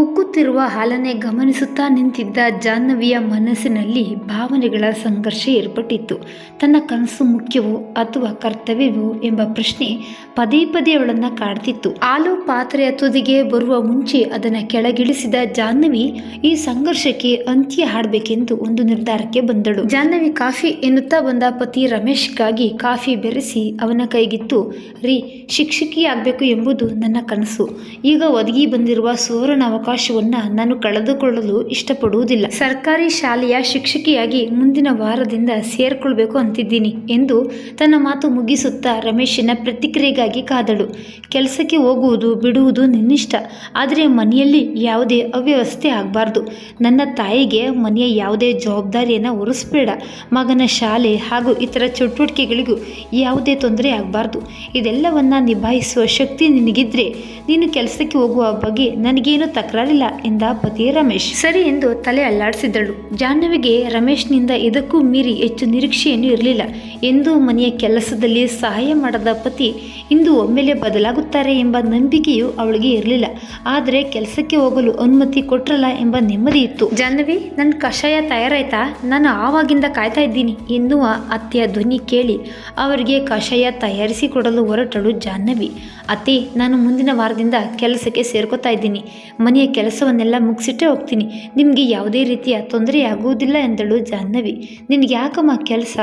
ಉಕ್ಕುತ್ತಿರುವ ಹಾಲನ್ನೇ ಗಮನಿಸುತ್ತಾ ನಿಂತಿದ್ದ ಜಾಹ್ನವಿಯ ಮನಸ್ಸಿನಲ್ಲಿ ಭಾವನೆಗಳ ಸಂಘರ್ಷ ಏರ್ಪಟ್ಟಿತ್ತು. ತನ್ನ ಕನಸು ಮುಖ್ಯವೋ ಅಥವಾ ಕರ್ತವ್ಯವೋ ಎಂಬ ಪ್ರಶ್ನೆ ಪದೇ ಪದೇ ಅವಳನ್ನು ಕಾಡ್ತಿತ್ತು. ಹಾಲು ಪಾತ್ರೆಯ ತುದಿಗೆ ಬರುವ ಮುಂಚೆ ಅದನ್ನು ಕೆಳಗಿಳಿಸಿದ ಜಾಹ್ನವಿ ಈ ಸಂಘರ್ಷಕ್ಕೆ ಅಂತ್ಯ ಹಾಡಬೇಕೆಂದು ಒಂದು ನಿರ್ಧಾರಕ್ಕೆ ಬಂದಳು. ಜಾಹ್ನವಿ ಕಾಫಿ ಎನ್ನುತ್ತಾ ಬಂದ ಪತಿ ರಮೇಶ್ಗಾಗಿ ಕಾಫಿ ಬೆರೆಸಿ ಅವನ ಕೈಗಿತ್ತು. ರೀ ಶಿಕ್ಷಕಿ ಆಗಬೇಕು ಎಂಬುದು ನನ್ನ ಕನಸು. ಈಗ ಒದಗಿ ಬಂದಿರುವ ಸುವರ್ಣ ಅವಕಾಶವನ್ನ ನಾನು ಕಳೆದುಕೊಳ್ಳಲು ಇಷ್ಟಪಡುವುದಿಲ್ಲ. ಸರ್ಕಾರಿ ಶಾಲೆಯ ಶಿಕ್ಷಕಿಯಾಗಿ ಮುಂದಿನ ವಾರದಿಂದ ಸೇರ್ಕೊಳ್ಬೇಕು ಅಂತಿದ್ದೀನಿ ಎಂದು ತನ್ನ ಮಾತು ಮುಗಿಸುತ್ತಾ ರಮೇಶನ ಪ್ರತಿಕ್ರಿಯೆಗಾಗಿ ಕಾದಳು. ಕೆಲಸಕ್ಕೆ ಹೋಗುವುದು ಬಿಡುವುದು ನಿನ್ನಿಷ್ಟ. ಆದರೆ ಮನೆಯಲ್ಲಿ ಯಾವುದೇ ಅವ್ಯವಸ್ಥೆ ಆಗಬಾರ್ದು. ನನ್ನ ತಾಯಿಗೆ ಮನೆಯ ಯಾವುದೇ ಜವಾಬ್ದಾರಿಯನ್ನು ಹೊರಿಸ್ಬೇಡ. ಮಗನ ಶಾಲೆ ಹಾಗೂ ಇತರ ಚಟುವಟಿಕೆಗಳಿಗೂ ಯಾವುದೇ ತೊಂದರೆ ಆಗಬಾರ್ದು. ಇದೆಲ್ಲವನ್ನ ನಿಭಾಯಿಸುವ ಶಕ್ತಿ ನಿನಗಿದ್ರೆ ನೀನು ಕೆಲಸಕ್ಕೆ ಹೋಗುವ ಬಗ್ಗೆ ನನಗೇನು ತಕರಾರಿಲ್ಲ ಎಂದ ಪತಿ ರಮೇಶ್. ಸರಿ ಎಂದು ತಲೆ ಅಲ್ಲಾಡಿಸಿದಳು ಜಾಹ್ನವಿಗೆ ರಮೇಶ್ನಿಂದ ಇದಕ್ಕೂ ಮೀರಿ ಹೆಚ್ಚು ನಿರೀಕ್ಷೆಯನ್ನು ಇರಲಿಲ್ಲ. ಎಂದು ಮನೆಯ ಕೆಲಸದಲ್ಲಿ ಸಹಾಯ ಮಾಡದ ಪತಿ ಇಂದು ಒಮ್ಮೆಲೆ ಬದಲಾಗುತ್ತಾರೆ ಎಂಬ ನಂಬಿಕೆಯು ಅವಳಿಗೆ ಇರಲಿಲ್ಲ. ಆದರೆ ಕೆಲಸಕ್ಕೆ ಹೋಗಲು ಅನುಮತಿ ಕೊಟ್ರಲ್ಲ ಎಂಬ ನೆಮ್ಮದಿ ಇತ್ತು. ಜಾಹ್ನವಿ ನನ್ನ ಕಷಾಯ ತಯಾರಾಯ್ತಾ? ನಾನು ಆವಾಗಿಂದ ಕಾಯ್ತಾ ಇದ್ದೀನಿ ಎನ್ನುವ ಅತ್ತೆಯ ಧ್ವನಿ ಕೇಳಿ ಅವರಿಗೆ ಕಷಾಯ ತಯಾರಿಸಿ ಕೊಡಲು ಹೊರಟಳು ಜಾಹ್ನವಿ. ಅತ್ತೆ ನಾನು ಮುಂದಿನ ವಾರದಿಂದ ಕೆಲಸಕ್ಕೆ ಸೇರ್ಕೋತಾ ಇದ್ದೀನಿ. ಮನೆಯ ಕೆಲಸವನ್ನೆಲ್ಲ ಮುಗಿಸಿಟ್ಟೇ ಹೋಗ್ತೀನಿ. ನಿಮಗೆ ಯಾವುದೇ ರೀತಿಯ ತೊಂದರೆ ಆಗುವುದಿಲ್ಲ ಎಂದಳು ಜಾಹ್ನವಿ. ನಿನ್ಗೆ ಯಾಕಮ್ಮ ಕೆಲಸ?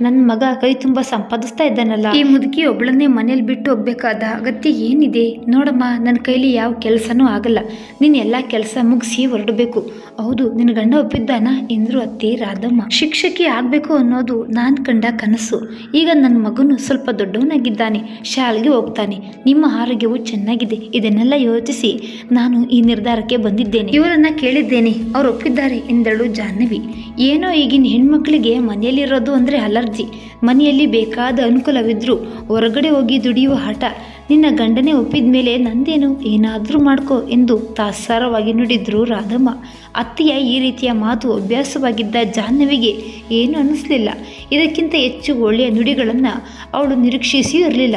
ನನ್ನ ಮಗ ಕೈ ತುಂಬ ಸಂಪಾದಿಸ್ತಾ ಇದ್ದಾನಲ್ಲ. ಈ ಮುದುಕಿ ಒಬ್ಳನ್ನೇ ಮನೇಲಿ ಬಿಟ್ಟು ಹೋಗ್ಬೇಕಾದ ಅಗತ್ಯ ಏನಿದೆ? ನೋಡಮ್ಮ ನನ್ನ ಕೈಲಿ ಯಾವ ಕೆಲಸನೂ ಆಗಲ್ಲ. ನೀನು ಎಲ್ಲ ಕೆಲಸ ಮುಗಿಸಿ ಹೊರಡಬೇಕು. ಹೌದು ನಿನ್ನ ಗಂಡ ಒಪ್ಪಿದ್ದಾನ? ಎಂದ್ರು ಅತ್ತೆ ರಾಧಮ್ಮ. ಶಿಕ್ಷಕಿ ಆಗಬೇಕು ಅನ್ನೋದು ನಾನು ಕಂಡ ಕನಸು. ಈಗ ನನ್ನ ಮಗನು ಸ್ವಲ್ಪ ದೊಡ್ಡವನಾಗಿದ್ದಾನೆ. ಶಾಲೆಗೆ ಹೋಗ್ತಾನೆ. ನಿಮ್ಮ ಆರೋಗ್ಯವು ಚೆನ್ನಾಗಿದೆ. ಇದನ್ನೆಲ್ಲ ಯೋಚಿಸಿ. ನಾನು ಈ ನಿರ್ಧಾರಕ್ಕೆ ಬಂದಿದ್ದೇನೆ. ಇವರನ್ನ ಕೇಳಿದ್ದೇನೆ. ಅವ್ರು ಒಪ್ಪಿದ್ದಾರೆ ಎಂದಳು ಜಾಹ್ನವಿ. ಏನೋ ಈಗಿನ ಹೆಣ್ಮಕ್ಳಿಗೆ ಮನೆಯಲ್ಲಿರೋದು ಅಂದರೆ ಅಲರ್ಜಿ. ಮನೆಯಲ್ಲಿ ಬೇಕಾದ ಅನುಕೂಲವಿದ್ರೂ ಹೊರಗಡೆ ಹೋಗಿ ದುಡಿಯುವ ಹಠ. ನಿನ್ನ ಗಂಡನೇ ಒಪ್ಪಿದ ಮೇಲೆ ನಂದೇನು? ಏನಾದರೂ ಮಾಡ್ಕೋ ಎಂದು ತಾತ್ಸಾರವಾಗಿ ನುಡಿದ್ರು ರಾಧಮ್ಮ. ಅತ್ತೆಯ ಈ ರೀತಿಯ ಮಾತು ಅಭ್ಯಾಸವಾಗಿದ್ದ ಜಾಹ್ನವಿಗೆ ಏನು ಅನ್ನಿಸ್ಲಿಲ್ಲ ಇದಕ್ಕಿಂತ ಹೆಚ್ಚು ಒಳ್ಳೆಯ ನುಡಿಗಳನ್ನು ಅವಳು ನಿರೀಕ್ಷಿಸಿಯೂ ಇರಲಿಲ್ಲ.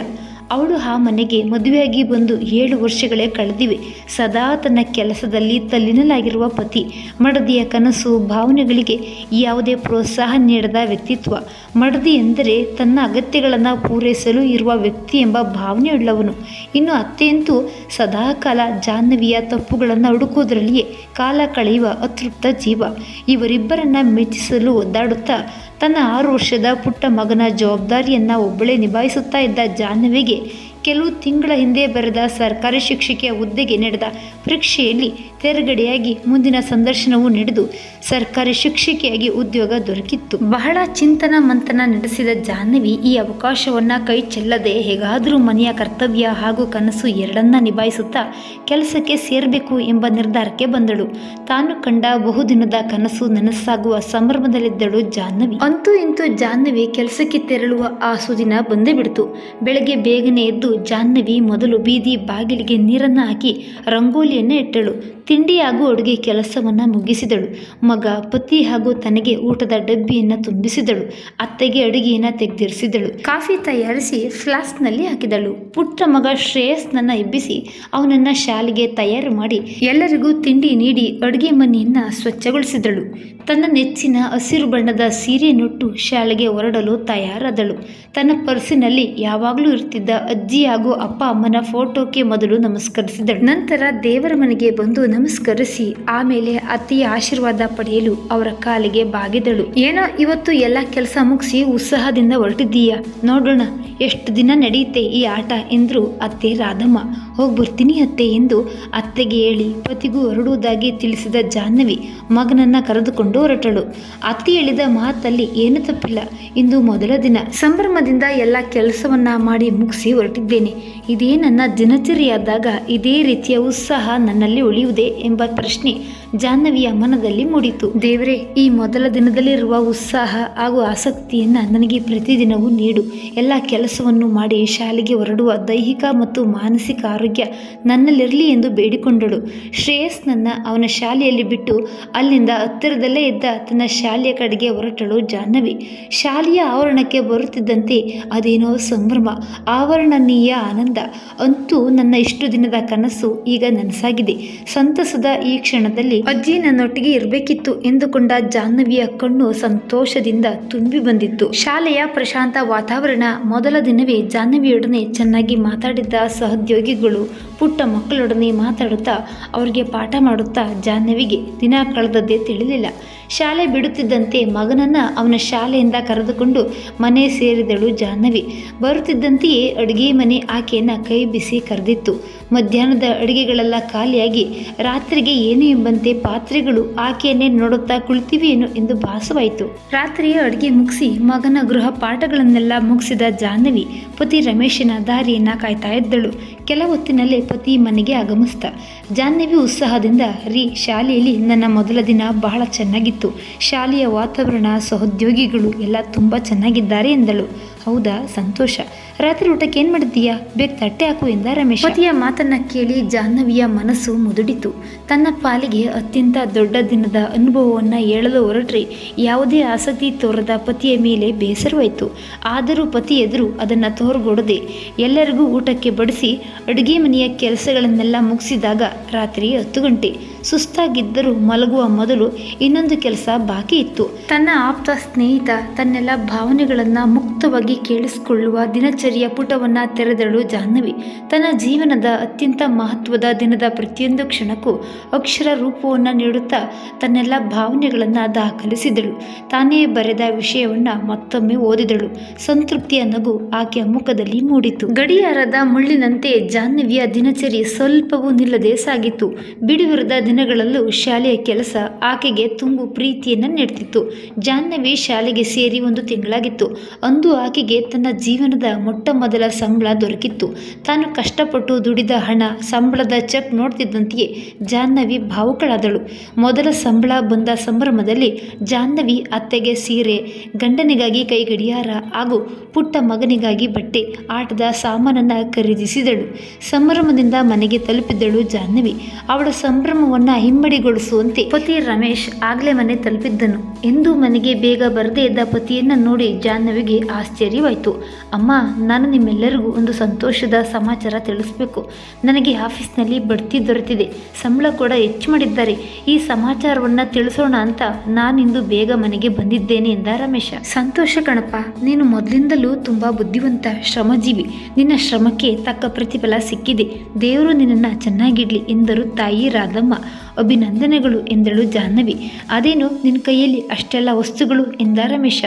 ಅವಳು ಆ ಮನೆಗೆ ಮದುವೆಯಾಗಿ ಬಂದು ಏಳು ವರ್ಷಗಳೇ ಕಳೆದಿವೆ. ಸದಾ ತನ್ನ ಕೆಲಸದಲ್ಲಿ ತಲ್ಲಿನಲಾಗಿರುವ ಪತಿ, ಮಡದಿಯ ಕನಸು ಭಾವನೆಗಳಿಗೆ ಯಾವುದೇ ಪ್ರೋತ್ಸಾಹ ನೀಡದ ವ್ಯಕ್ತಿತ್ವ. ಮಡದಿ ಎಂದರೆ ತನ್ನ ಅಗತ್ಯಗಳನ್ನು ಪೂರೈಸಲು ಇರುವ ವ್ಯಕ್ತಿ ಎಂಬ ಭಾವನೆಯುಳ್ಳವನು. ಇನ್ನು ಅತ್ತೆಯಂತೂ ಸದಾಕಾಲ ಜಾಹ್ನವಿಯ ತಪ್ಪುಗಳನ್ನು ಹುಡುಕುವುದರಲ್ಲಿಯೇ ಕಾಲ ಕಳೆಯುವ ಅತೃಪ್ತ ಜೀವ. ಇವರಿಬ್ಬರನ್ನ ಮೆಚ್ಚಿಸಲು ಒದ್ದಾಡುತ್ತಾ ತನ್ನ ಆರು ವರ್ಷದ ಪುಟ್ಟ ಮಗನ ಜವಾಬ್ದಾರಿಯನ್ನು ಒಬ್ಬಳೇ ನಿಭಾಯಿಸುತ್ತಾ ಇದ್ದ ಜಾಹ್ನವಿಗೆ ಕೆಲವು ತಿಂಗಳ ಹಿಂದೆ ಬರೆದ ಸರ್ಕಾರಿ ಶಿಕ್ಷಕಿಯ ಹುದ್ದೆಗೆ ನಡೆದ ಪರೀಕ್ಷೆಯಲ್ಲಿ ತೆರಗಡೆಯಾಗಿ ಮುಂದಿನ ಸಂದರ್ಶನವು ನಡೆದು ಸರ್ಕಾರಿ ಶಿಕ್ಷಕಿಯಾಗಿ ಉದ್ಯೋಗ ದೊರಕಿತ್ತು. ಬಹಳ ಚಿಂತನ ಮಂಥನ ನಡೆಸಿದ ಜಾಹ್ನವಿ ಈ ಅವಕಾಶವನ್ನು ಕೈ ಚೆಲ್ಲದೆ ಹೇಗಾದರೂ ಮನೆಯ ಕರ್ತವ್ಯ ಹಾಗೂ ಕನಸು ಎರಡನ್ನ ನಿಭಾಯಿಸುತ್ತಾ ಕೆಲಸಕ್ಕೆ ಸೇರಬೇಕು ಎಂಬ ನಿರ್ಧಾರಕ್ಕೆ ಬಂದಳು. ತಾನು ಕಂಡ ಬಹುದಿನದ ಕನಸು ನನಸಾಗುವ ಸಂಭ್ರಮದಲ್ಲಿದ್ದಳು ಜಾಹ್ನವಿ. ಅಂತೂ ಇಂತೂ ಜಾಹ್ನವಿ ಕೆಲಸಕ್ಕೆ ತೆರಳುವ ಆ ಸುದಿನ ಬಂದೇ ಬಿಡ್ತು. ಬೆಳಗ್ಗೆ ಬೇಗನೆ ಎದ್ದು ಜಾಹ್ನವಿ ಮೊದಲು ಬೀದಿ ಬಾಗಿಲಿಗೆ ನೀರನ್ನು ಹಾಕಿ ರಂಗೋಲಿಯನ್ನು ಇಟ್ಟಳು. ತಿಂಡಿ ಹಾಗೂ ಅಡುಗೆ ಕೆಲಸವನ್ನು ಮುಗಿಸಿದಳು. ಮಗ ಪತಿ ಹಾಗೂ ತನಗೆ ಊಟದ ಡಬ್ಬಿಯನ್ನು ತುಂಬಿಸಿದಳು. ಅತ್ತೆಗೆ ಅಡುಗೆಯನ್ನು ತೆಗೆದಿರಿಸಿದಳು. ಕಾಫಿ ತಯಾರಿಸಿ ಫ್ಲಾಸ್ಕ್ನಲ್ಲಿ ಹಾಕಿದಳು. ಪುಟ್ಟ ಮಗ ಶ್ರೇಯಸ್ನನ್ನು ಎಬ್ಬಿಸಿ ಅವನನ್ನು ಶಾಲೆಗೆ ತಯಾರು ಮಾಡಿ ಎಲ್ಲರಿಗೂ ತಿಂಡಿ ನೀಡಿ ಅಡುಗೆ ಮನೆಯನ್ನು ಸ್ವಚ್ಛಗೊಳಿಸಿದಳು. ತನ್ನ ನೆಚ್ಚಿನ ಹಸಿರು ಬಣ್ಣದ ಸೀರೆಯನ್ನುಟ್ಟು ಶಾಲೆಗೆ ಹೊರಡಲು ತಯಾರಾದಳು. ತನ್ನ ಪರ್ಸಿನಲ್ಲಿ ಯಾವಾಗಲೂ ಇರ್ತಿದ್ದ ಅಜ್ಜಿ ಹಾಗೂ ಅಪ್ಪ ಅಮ್ಮನ ಫೋಟೋಕ್ಕೆ ಮೊದಲು ನಮಸ್ಕರಿಸಿದಳು. ನಂತರ ದೇವರ ಮನೆಗೆ ಬಂದು ನಮಸ್ಕರಿಸಿ, ಆಮೇಲೆ ಅತ್ತೆಯ ಆಶೀರ್ವಾದ ಪಡೆಯಲು ಅವರ ಕಾಲಿಗೆ ಬಾಗಿದಳು. ಏನೋ ಇವತ್ತು ಎಲ್ಲ ಕೆಲಸ ಮುಗಿಸಿ ಉತ್ಸಾಹದಿಂದ ಹೊರಟಿದ್ದೀಯಾ. ನೋಡೋಣ, ಎಷ್ಟು ದಿನ ನಡೆಯುತ್ತೆ ಈ ಆಟ ಎಂದರು ಅತ್ತೆ ರಾಧಮ್ಮ. ಹೋಗಿ ಬರ್ತೀನಿ ಅತ್ತೆ ಎಂದು ಅತ್ತೆಗೆ ಹೇಳಿ ಪತಿಗೂ ಹೊರಡುವುದಾಗಿ ತಿಳಿಸಿದ ಜಾಹ್ನವಿ ಮಗನನ್ನ ಕರೆದುಕೊಂಡು ಹೊರಟಳು. ಅತ್ತೆ ಹೇಳಿದ ಮಾತಲ್ಲಿ ಏನು ತಪ್ಪಿಲ್ಲ. ಇಂದು ಮೊದಲ ದಿನ. ಸಂಭ್ರಮದಿಂದ ಎಲ್ಲ ಕೆಲಸವನ್ನ ಮಾಡಿ ಮುಗಿಸಿ ಹೊರಟಿದ್ದೇನೆ. ಇದೇ ನನ್ನ ದಿನಚರಿಯಾದಾಗ ಇದೇ ರೀತಿಯ ಉತ್ಸಾಹ ನನ್ನಲ್ಲಿ ಉಳಿಯುವುದೇ. ಎಂಬ ಪ್ರಶ್ನೆ ಜಾಹ್ನವಿಯ ಮನದಲ್ಲಿ ಮೂಡಿತು. ದೇವರೇ, ಈ ಮೊದಲ ದಿನದಲ್ಲಿರುವ ಉತ್ಸಾಹ ಹಾಗೂ ಆಸಕ್ತಿಯನ್ನ ನನಗೆ ಪ್ರತಿದಿನವೂ ನೀಡು. ಎಲ್ಲ ಕೆಲಸವನ್ನು ಮಾಡಿ ಶಾಲೆಗೆ ಹೊರಡುವ ದೈಹಿಕ ಮತ್ತು ಮಾನಸಿಕ ಆರೋಗ್ಯ ನನ್ನಲ್ಲಿರಲಿ ಎಂದು ಬೇಡಿಕೊಂಡಳು. ಶ್ರೇಯಸ್ನನ್ನ ಅವನ ಶಾಲೆಯಲ್ಲಿ ಬಿಟ್ಟು ಅಲ್ಲಿಂದ ಹತ್ತಿರದಲ್ಲೇ ಇದ್ದ ತನ್ನ ಶಾಲೆಯ ಕಡೆಗೆ ಹೊರಟಳು ಜಾಹ್ನವಿ. ಶಾಲೆಯ ಆವರಣಕ್ಕೆ ಬರುತ್ತಿದ್ದಂತೆ ಅದೇನೋ ಸಂಭ್ರಮ, ಆವರಣನೀಯ ಆನಂದ. ಅಂತೂ ನನ್ನ ಇಷ್ಟು ದಿನದ ಕನಸು ಈಗ ನನಸಾಗಿದೆ. ಸಂತಸದ ಈ ಕ್ಷಣದಲ್ಲಿ ಅಜ್ಜಿ ನನ್ನೊಟ್ಟಿಗೆ ಇರಬೇಕಿತ್ತು ಎಂದುಕೊಂಡ ಜಾಹ್ನವಿಯ ಕಣ್ಣು ಸಂತೋಷದಿಂದ ತುಂಬಿ ಬಂದಿತ್ತು. ಶಾಲೆಯ ಪ್ರಶಾಂತ ವಾತಾವರಣ ಮೊದಲ ದಿನವೇ ಜಾಹ್ನವಿಯೊಡನೆ ಚೆನ್ನಾಗಿ ಮಾತಾಡಿದ್ದ ಸಹೋದ್ಯೋಗಿಗಳು ಪುಟ್ಟ ಮಕ್ಕಳೊಡನೆ ಮಾತಾಡುತ್ತಾ ಅವರಿಗೆ ಪಾಠ ಮಾಡುತ್ತಾ ಜಾಹ್ನವಿಗೆ ದಿನ ಕಳೆದದ್ದೇ ತಿಳಿಲಿಲ್ಲ. ಶಾಲೆ ಬಿಡುತ್ತಿದ್ದಂತೆ ಮಗನನ್ನ ಅವನ ಶಾಲೆಯಿಂದ ಕರೆದುಕೊಂಡು ಮನೆ ಸೇರಿದಳು ಜಾಹ್ನವಿ. ಬರುತ್ತಿದ್ದಂತೆಯೇ ಅಡುಗೆ ಮನೆ ಆಕೆಯನ್ನು ಕೈ ಬಿಸಿ ಕರೆದಿತ್ತು. ಮಧ್ಯಾಹ್ನದ ಅಡುಗೆಗಳೆಲ್ಲ ಖಾಲಿಯಾಗಿ ರಾತ್ರಿಗೆ ಏನು ಎಂಬಂತೆ ಪಾತ್ರೆಗಳು ಆಕೆಯನ್ನೇ ನೋಡುತ್ತಾ ಕುಳಿತಿವೆಯೇನು ಎಂದು ಭಾಸವಾಯಿತು. ರಾತ್ರಿಯ ಅಡುಗೆ ಮುಗಿಸಿ ಮಗನ ಗೃಹ ಪಾಠಗಳನ್ನೆಲ್ಲ ಮುಗಿಸಿದ ಜಾಹ್ನವಿ ಪತಿ ರಮೇಶನ ದಾರಿಯನ್ನ ಕಾಯ್ತಾ ಇದ್ದಳು ಕೆಲ ಹೊತ್ತಿನಲ್ಲೇ ಪತಿ ಮನೆಗೆ ಆಗಮಿಸ್ತ ಜಾಹ್ನವಿ ಉತ್ಸಾಹದಿಂದ, ರೀ, ಶಾಲೆಯಲ್ಲಿ ನನ್ನ ಮೊದಲ ದಿನ ಬಹಳ ಚೆನ್ನಾಗಿತ್ತು. ಶಾಲೆಯ ವಾತಾವರಣ, ಸಹೋದ್ಯೋಗಿಗಳು ಎಲ್ಲ ತುಂಬ ಚೆನ್ನಾಗಿದ್ದಾರೆ ಎಂದಳು. ಹೌದಾ? ಸಂತೋಷ. ರಾತ್ರಿ ಊಟಕ್ಕೆ ಏನು ಮಾಡಿದ್ದೀಯಾ? ಬೇಗ ತಟ್ಟೆ ಹಾಕು ಎಂದ ರಮೇಶ್. ಪತಿಯ ಮಾತನ್ನ ಕೇಳಿ ಜಾಹ್ನವಿಯ ಮನಸ್ಸು ಮುದುಡಿತು. ತನ್ನ ಪಾಲಿಗೆ ಅತ್ಯಂತ ದೊಡ್ಡ ದಿನದ ಅನುಭವವನ್ನು ಹೇಳಲು ಹೊರಟ್ರಿ. ಯಾವುದೇ ಆಸಕ್ತಿ ತೋರದ ಪತಿಯ ಮೇಲೆ ಬೇಸರವಾಯಿತು ಆದರೂ ಪತಿ ಎದುರು ಅದನ್ನು ತೋರ್ಗೊಡದೆ ಎಲ್ಲರಿಗೂ ಊಟಕ್ಕೆ ಬಡಿಸಿ ಅಡುಗೆ ಮನೆಯ ಕೆಲಸಗಳನ್ನೆಲ್ಲ ಮುಗಿಸಿದಾಗ ರಾತ್ರಿ ಹತ್ತು ಗಂಟೆ. ಸುಸ್ತಾಗಿದ್ದರೂ ಮಲಗುವ ಮೊದಲು ಇನ್ನೊಂದು ಕೆಲಸ ಬಾಕಿ ಇತ್ತು. ತನ್ನ ಆಪ್ತ ಸ್ನೇಹಿತ ತನ್ನೆಲ್ಲ ಭಾವನೆಗಳನ್ನು ಮುಕ್ತವಾಗಿ ಕೇಳಿಸಿಕೊಳ್ಳುವ ದಿನಚರಿಯ ಪುಟವನ್ನ ತೆರೆದಳು ಜಾಹ್ನವಿ. ತನ್ನ ಜೀವನದ ಅತ್ಯಂತ ಮಹತ್ವದ ದಿನದ ಪ್ರತಿಯೊಂದು ಕ್ಷಣಕ್ಕೂ ಅಕ್ಷರ ರೂಪವನ್ನು ನೀಡುತ್ತಾ ತನ್ನೆಲ್ಲ ಭಾವನೆಗಳನ್ನು ದಾಖಲಿಸಿದಳು. ತಾನೇ ಬರೆದ ವಿಷಯವನ್ನ ಮತ್ತೊಮ್ಮೆ ಓದಿದಳು. ಸಂತೃಪ್ತಿಯ ನಗು ಆಕೆಯ ಮುಖದಲ್ಲಿ ಮೂಡಿತು. ಗಡಿಯಾರದ ಮುಳ್ಳಿನಂತೆ ಜಾಹ್ನವಿಯ ದಿನಚರಿ ಸ್ವಲ್ಪವೂ ನಿಲ್ಲದೆ ಸಾಗಿತ್ತು. ಬಿಡುವಿರದ ದಿನಗಳಲ್ಲೂ ಶಾಲೆಯ ಕೆಲಸ ಆಕೆಗೆ ತುಂಬು ಪ್ರೀತಿಯನ್ನು ನೀಡ್ತಿತ್ತು. ಜಾಹ್ನವಿ ಶಾಲೆಗೆ ಸೇರಿ ಒಂದು ತಿಂಗಳಾಗಿತ್ತು. ಅಂದು ಆಕೆಗೆ ತನ್ನ ಜೀವನದ ಮೊಟ್ಟ ಮೊದಲ ಸಂಬಳ ದೊರಕಿತ್ತು. ತಾನು ಕಷ್ಟಪಟ್ಟು ದುಡಿದ ಹಣ, ಸಂಬಳದ ಚೆಕ್ ನೋಡ್ತಿದ್ದಂತೆಯೇ ಜಾಹ್ನವಿ ಭಾವುಕಳಾದಳು. ಮೊದಲ ಸಂಬಳ ಬಂದ ಸಂಭ್ರಮದಲ್ಲಿ ಜಾಹ್ನವಿ ಅತ್ತೆಗೆ ಸೀರೆ, ಗಂಡನಿಗಾಗಿ ಕೈ ಗಡಿಯಾರ ಹಾಗೂ ಪುಟ್ಟ ಮಗನಿಗಾಗಿ ಬಟ್ಟೆ, ಆಟದ ಸಾಮಾನನ್ನು ಖರೀದಿಸಿದಳು. ಸಂಭ್ರಮದಿಂದ ಮನೆಗೆ ತಲುಪಿದ್ದಳು ಜಾಹ್ನವಿ. ಅವಳ ಸಂಭ್ರಮವನ್ನ ಹಿಮ್ಮಡಿಗೊಳಿಸುವಂತೆ ಪತಿ ರಮೇಶ್ ಆಗ್ಲೇ ಮನೆ ತಲುಪಿದ್ದನು. ಎಂದು ಮನೆಗೆ ಬೇಗ ಬರದೇ ಇದ್ದ ಪತಿಯನ್ನ ನೋಡಿ ಜಾಹ್ನವಿಗೆ ಆಶ್ಚರ್ಯವಾಯಿತು. ಅಮ್ಮ, ನಾನು ನಿಮ್ಮೆಲ್ಲರಿಗೂ ಒಂದು ಸಂತೋಷದ ಸಮಾಚಾರ ತಿಳಿಸ್ಬೇಕು. ನನಗೆ ಆಫೀಸ್ನಲ್ಲಿ ಬಡ್ತಿ ದೊರೆತಿದೆ. ಸಂಬಳ ಕೂಡ ಹೆಚ್ಚು ಮಾಡಿದ್ದಾರೆ. ಈ ಸಮಾಚಾರವನ್ನ ತಿಳಿಸೋಣ ಅಂತ ನಾನಿಂದು ಬೇಗ ಮನೆಗೆ ಬಂದಿದ್ದೇನೆ ಎಂದ ರಮೇಶ. ಸಂತೋಷ ಕಣಪ್ಪ, ನೀನು ಮೊದಲಿಂದಲೂ ತುಂಬಾ ಬುದ್ಧಿವಂತ, ಶ್ರಮಜೀವಿ. ನಿನ್ನ ಶ್ರಮಕ್ಕೆ ತಕ್ಕ ಪ್ರತಿಫಲ ಸಿಕ್ಕಿದೆ. ದೇವರು ನಿನ್ನನ್ನು ಚೆನ್ನಾಗಿಡ್ಲಿ ಎಂದರು ತಾಯಿ ರಾಧಮ್ಮ. ಅಭಿನಂದನೆಗಳು ಎಂದಳು ಜಾಹ್ನವಿ. ಅದೇನು ನಿನ್ನ ಕೈಯಲ್ಲಿ ಅಷ್ಟೆಲ್ಲ ವಸ್ತುಗಳು ಎಂದ ರಮೇಶ.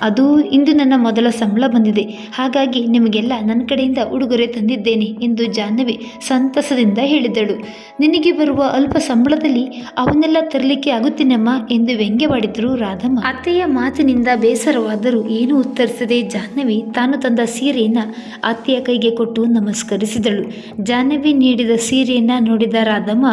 ಅದು ಇಂದು ನನ್ನ ಮೊದಲ ಸಂಬಳ ಬಂದಿದೆ. ಹಾಗಾಗಿ ನಿಮಗೆಲ್ಲ ನನ್ನ ಕಡೆಯಿಂದ ಉಡುಗೊರೆ ತಂದಿದ್ದೇನೆ ಎಂದು ಜಾಹ್ನವಿ ಸಂತಸದಿಂದ ಹೇಳಿದಳು. ನಿನಗೆ ಬರುವ ಅಲ್ಪ ಸಂಬಳದಲ್ಲಿ ಅವನ್ನೆಲ್ಲ ತರಲಿಕ್ಕೆ ಆಗುತ್ತೇನಮ್ಮ ಎಂದು ವ್ಯಂಗ್ಯವಾಡಿದರು ರಾಧಮ್ಮ. ಅತ್ತೆಯ ಮಾತಿನಿಂದ ಬೇಸರವಾದರೂ ಏನು ಉತ್ತರಿಸದೆ ಜಾಹ್ನವಿ ತಾನು ತಂದ ಸೀರೆಯನ್ನು ಅತ್ತೆಯ ಕೈಗೆ ಕೊಟ್ಟು ನಮಸ್ಕರಿಸಿದಳು. ಜಾಹ್ನವಿ ನೀಡಿದ ಸೀರೆಯನ್ನು ನೋಡಿದ ರಾಧಮ್ಮ,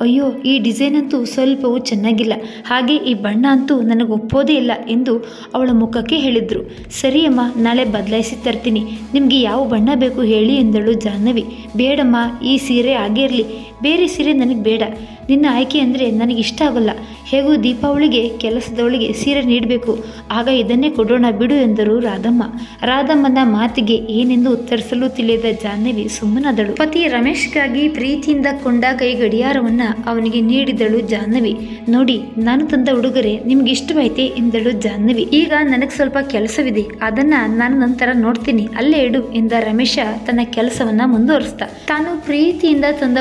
ಅಯ್ಯೋ, ಈ ಡಿಸೈನ್ ಅಂತೂ ಸ್ವಲ್ಪವೂ ಚೆನ್ನಾಗಿಲ್ಲ. ಹಾಗೆ ಈ ಬಣ್ಣ ಅಂತೂ ನನಗೆ ಒಪ್ಪೋದೇ ಇಲ್ಲ ಎಂದು ಅವಳ ಮುಖಕ್ಕೆ ಹೇಳಿದ್ರು? ಸರಿಯಮ್ಮ ನಾಳೆ ಬದಲಾಯಿಸಿ ತರ್ತೀನಿ. ನಿಮಗೆ ಯಾವ ಬಣ್ಣ ಬೇಕು ಹೇಳಿ ಎಂದಳು ಜಾಹ್ನವಿ. ಬೇಡಮ್ಮ, ಈ ಸೀರೆ ಆಗೇ ಇರಲಿ. ಬೇರೆ ಸೀರೆ ನನಗೆ ಬೇಡ. ನಿನ್ನ ಆಯ್ಕೆ ಅಂದರೆ ನನಗೆ ಇಷ್ಟ ಆಗಲ್ಲ. ಹೇಗೂ ದೀಪಾವಳಿಗೆ, ಕೆಲಸದವಳಿಗೆ ಸೀರೆ ನೀಡಬೇಕು. ಆಗ ಇದನ್ನೇ ಕೊಡೋಣ ಬಿಡು ಎಂದರು ರಾಧಮ್ಮ. ರಾಧಮ್ಮನ ಮಾತಿಗೆ ಏನೆಂದು ಉತ್ತರಿಸಲು ತಿಳಿಯದ ಜಾಹ್ನವಿ ಸುಮ್ಮನಾದಳು. ಪತಿ ರಮೇಶ್ಗಾಗಿ ಪ್ರೀತಿಯಿಂದ ಕೊಂಡ ಕೈ ಗಡಿಯಾರವನ್ನು ಅವನಿಗೆ ನೀಡಿದಳು ಜಾಹ್ನವಿ. ನೋಡಿ, ನಾನು ತಂದ ಉಡುಗೊರೆ ನಿಮ್ಗೆ ಇಷ್ಟವಾಯ್ತೆ ಎಂದಳು ಜಾಹ್ನವಿ. ಈಗ ನನಗೆ ಸ್ವಲ್ಪ ಕೆಲಸವಿದೆ. ಅದನ್ನ ನಾನು ನಂತರ ನೋಡ್ತೀನಿ. ಅಲ್ಲೇ ಇಡು ಎಂದ ರಮೇಶ ತನ್ನ ಕೆಲಸವನ್ನ ಮುಂದುವರಿಸ್ತಾ ತಾನು ಪ್ರೀತಿಯಿಂದ ತಂದ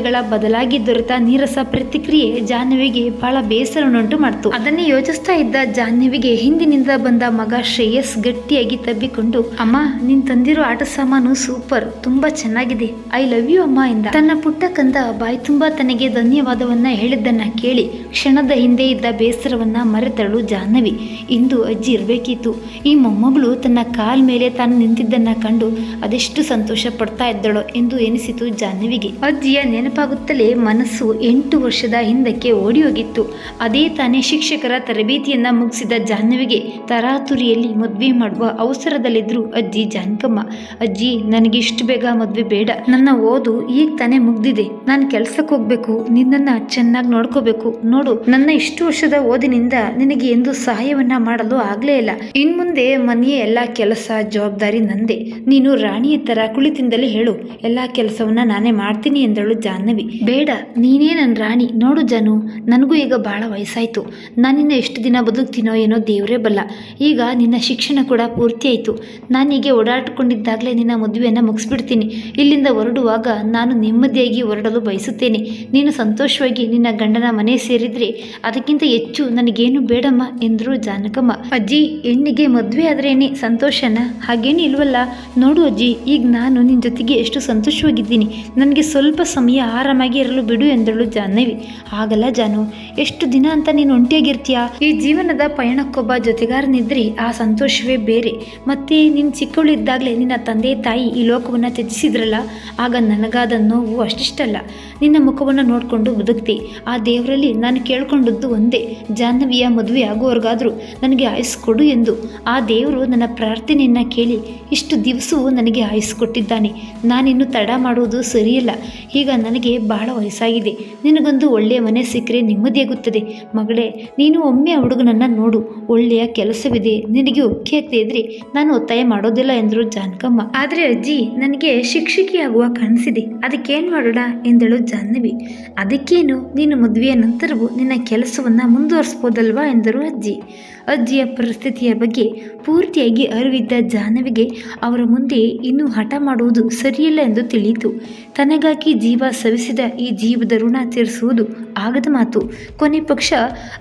ಉಡುಗೊರೆಗಳ ಬದಲಾಗಿ ದೊರೆತ ನೀರಸ ಪ್ರತಿಕ್ರಿಯೆ ಜಾಹ್ನವಿಗೆ ಬಹಳ ಬೇಸರವನ್ನುಂಟು ಮಾಡಿತು. ಅದನ್ನೇ ಯೋಚಿಸ್ತಾ ಇದ್ದ ಜಾಹ್ನವಿಗೆ ಹಿಂದಿನಿಂದ ಬಂದ ಮಗ ಶ್ರೇಯಸ್ ಗಟ್ಟಿಯಾಗಿ ತಬ್ಬಿಕೊಂಡು, ಅಮ್ಮ, ನಿನ್ ತಂದಿರೋ ಆಟ ಸಾಮಾನು ಸೂಪರ್, ತುಂಬಾ ಚೆನ್ನಾಗಿದೆ, ಐ ಲವ್ ಯು ಅಮ್ಮ ಎಂದ. ತನ್ನ ಪುಟ್ಟ ಕಂದ ಬಾಯಿ ತುಂಬಾ ತನಗೆ ಧನ್ಯವಾದವನ್ನ ಹೇಳಿದ್ದನ್ನ ಕೇಳಿ ಕ್ಷಣದ ಹಿಂದೆ ಇದ್ದ ಬೇಸರವನ್ನ ಮರೆತಳು ಜಾಹ್ನವಿ. ಇಂದು ಅಜ್ಜಿ ಇರಬೇಕಿತ್ತು. ಈ ಮೊಮ್ಮಗಳು ತನ್ನ ಕಾಲ್ ಮೇಲೆ ತಾನು ನಿಂತಿದ್ದನ್ನ ಕಂಡು ಅದೆಷ್ಟು ಸಂತೋಷ ಪಡ್ತಾ ಇದ್ದಳು ಎಂದು ಎನಿಸಿತು ಜಾಹ್ನವಿಗೆ. ಅಜ್ಜಿಯ ನೆನಪಾಗುತ್ತಲೇ ಮನಸ್ಸು ಎಂಟು ವರ್ಷದ ಹಿಂದಕ್ಕೆ ಓಡಿ ಹೋಗಿತ್ತು ಅದೇ ತಾನೇ ಶಿಕ್ಷಕರ ತರಬೇತಿಯನ್ನ ಮುಗಿಸಿದ ಜಾಹ್ನವಿಗೆ ತರಾತುರಿಯಲ್ಲಿ ಮದುವೆ ಮಾಡುವ ಅವಸರದಲ್ಲಿದ್ರು ಅಜ್ಜಿ ಜಾನಕಮ್ಮ. ಅಜ್ಜಿ ನನಗೆ ಇಷ್ಟು ಬೇಗ ಮದುವೆ ಬೇಡ. ನನ್ನ ಓದು ಈಗ ತಾನೇ ಮುಗ್ದಿದೆ. ನಾನು ಕೆಲ್ಸಕ್ಕೆ ಹೋಗ್ಬೇಕು. ನಿನ್ನನ್ನ ಚೆನ್ನಾಗಿ ನೋಡ್ಕೋಬೇಕು. ನೋಡು, ನನ್ನ ಇಷ್ಟು ವರ್ಷದ ಓದಿನಿಂದ ನಿನಗೆ ಎಂದು ಸಹಾಯವನ್ನ ಮಾಡಲು ಆಗ್ಲೇ ಇಲ್ಲ. ಇನ್ ಮುಂದೆ ಮನೆಯ ಎಲ್ಲಾ ಕೆಲಸ, ಜವಾಬ್ದಾರಿ ನಂದೆ. ನೀನು ರಾಣಿಯ ತರ ಕುಳಿತಿಂದಲೇ ಹೇಳು. ಎಲ್ಲಾ ಕೆಲಸವನ್ನ ನಾನೇ ಮಾಡ್ತೀನಿ ಎಂದಳು ಜಾಹ್ನವಿ ಜಾಹ್ನವಿ ಬೇಡ, ನೀನೇ ನನ್ನ ರಾಣಿ, ನೋಡು ಜನು, ನನಗೂ ಈಗ ಭಾಳ ವಯಸ್ಸಾಯಿತು. ನಾನಿನ್ನ ಎಷ್ಟು ದಿನ ಬದುಕ್ತೀನೋ ಏನೋ ದೇವರೇ ಬಲ್ಲ. ಈಗ ನಿನ್ನ ಶಿಕ್ಷಣ ಕೂಡ ಪೂರ್ತಿ ಆಯಿತು. ನಾನೀಗೆ ಓಡಾಡ್ಕೊಂಡಿದ್ದಾಗಲೇ ನಿನ್ನ ಮದುವೆಯನ್ನು ಮುಗಿಸ್ಬಿಡ್ತೀನಿ. ಇಲ್ಲಿಂದ ಹೊರಡುವಾಗ ನಾನು ನೆಮ್ಮದಿಯಾಗಿ ಹೊರಡಲು ಬಯಸುತ್ತೇನೆ. ನೀನು ಸಂತೋಷವಾಗಿ ನಿನ್ನ ಗಂಡನ ಮನೆ ಸೇರಿದರೆ ಅದಕ್ಕಿಂತ ಹೆಚ್ಚು ನನಗೇನು ಬೇಡಮ್ಮ ಎಂದರು ಜಾನಕಮ್ಮ. ಅಜ್ಜಿ, ಹೆಣ್ಣಿಗೆ ಮದುವೆ ಆದ್ರೇನೆ ಸಂತೋಷನ? ಹಾಗೇನು ಇಲ್ವಲ್ಲ. ನೋಡು ಅಜ್ಜಿ, ಈಗ ನಾನು ನಿನ್ನ ಜೊತೆಗೆ ಎಷ್ಟು ಸಂತೋಷವಾಗಿದ್ದೀನಿ. ನನಗೆ ಸ್ವಲ್ಪ ಸಮಯ ಆರಾಮಾಗಿ ಇರಲು ಬಿಡು ಎಂದಳು ಜಾಹ್ನವಿ. ಆಗಲ್ಲ ಜಾನು, ಎಷ್ಟು ದಿನ ಅಂತ ನೀನು ಒಂಟಿಯಾಗಿರ್ತೀಯ? ಈ ಜೀವನದ ಪಯಣಕ್ಕೊಬ್ಬ ಜೊತೆಗಾರನಿದ್ರೆ ಆ ಸಂತೋಷವೇ ಬೇರೆ. ಮತ್ತೆ ನಿನ್ನ ಚಿಕ್ಕವಳಿದ್ದಾಗಲೇ ನಿನ್ನ ತಂದೆ ತಾಯಿ ಈ ಲೋಕವನ್ನು ತ್ಯಜಿಸಿದ್ರಲ್ಲ, ಆಗ ನನಗಾದ ನೋವು ಅಷ್ಟಿಷ್ಟಲ್ಲ. ನಿನ್ನ ಮುಖವನ್ನು ನೋಡಿಕೊಂಡು ಬದುಕ್ತಿ. ಆ ದೇವರಲ್ಲಿ ನಾನು ಕೇಳ್ಕೊಂಡದ್ದು ಒಂದೇ. ಜಾಹ್ನವಿಯ ಮದುವೆ ಆಗುವವರೆಗಾದರೂ ನನಗೆ ಆಯಿಸ್ಕೊಡು ಎಂದು. ಆ ದೇವರು ನನ್ನ ಪ್ರಾರ್ಥನೆಯನ್ನು ಕೇಳಿ ಇಷ್ಟು ದಿವಸವೂ ನನಗೆ ಆಯಸ್ಸು ಕೊಟ್ಟಿದ್ದಾನೆ. ನಾನಿನ್ನು ತಡ ಮಾಡುವುದು ಸರಿಯಲ್ಲ. ಈಗ ನನಗೆ ಬಹಳ ವಯಸ್ಸಾಗಿದೆ. ನಿನಗೊಂದು ಒಳ್ಳೆಯ ಮನೆ ಸಿಕ್ಕರೆ ನೆಮ್ಮದಿಯಾಗುತ್ತದೆ. ಮಗಳೇ, ನೀನು ಒಮ್ಮೆ ಹುಡುಗನನ್ನು ನೋಡು. ಒಳ್ಳೆಯ ಕೆಲಸವಿದೆ. ನಿನಗೆ ಒಪ್ಪಿಗೆ ಆಗ್ತಾ ನಾನು ಒತ್ತಾಯ ಮಾಡೋದಿಲ್ಲ ಎಂದರು ಜಾನಕಮ್ಮ. ಆದರೆ ಅಜ್ಜಿ, ನನಗೆ ಶಿಕ್ಷಕಿಯಾಗುವ ಕನಸಿದೆ. ಅದಕ್ಕೇನು ಮಾಡೋಣ ಎಂದಳು ಜಾಹ್ನವಿ. ಅದಕ್ಕೇನು? ನೀನು ಮದುವೆಯ ನಂತರವೂ ನಿನ್ನ ಕೆಲಸವನ್ನು ಮುಂದುವರಿಸ್ಬೋದಲ್ವಾ ಎಂದರು ಅಜ್ಜಿ. ಅಜ್ಜಿಯ ಪರಿಸ್ಥಿತಿಯ ಬಗ್ಗೆ ಪೂರ್ತಿಯಾಗಿ ಅರಿವಿದ್ದ ಜಾಹ್ನವಿಗೆ ಅವರ ಮುಂದೆ ಇನ್ನೂ ಹಠ ಮಾಡುವುದು ಸರಿಯಲ್ಲ ಎಂದು ತಿಳಿಯಿತು. ತನಗಾಗಿ ಜೀವ ಸವಿಸಿದ ಈ ಜೀವದ ಋಣ ತೀರಿಸುವುದು ಆಗದ ಮಾತು. ಕೊನೆ ಪಕ್ಷ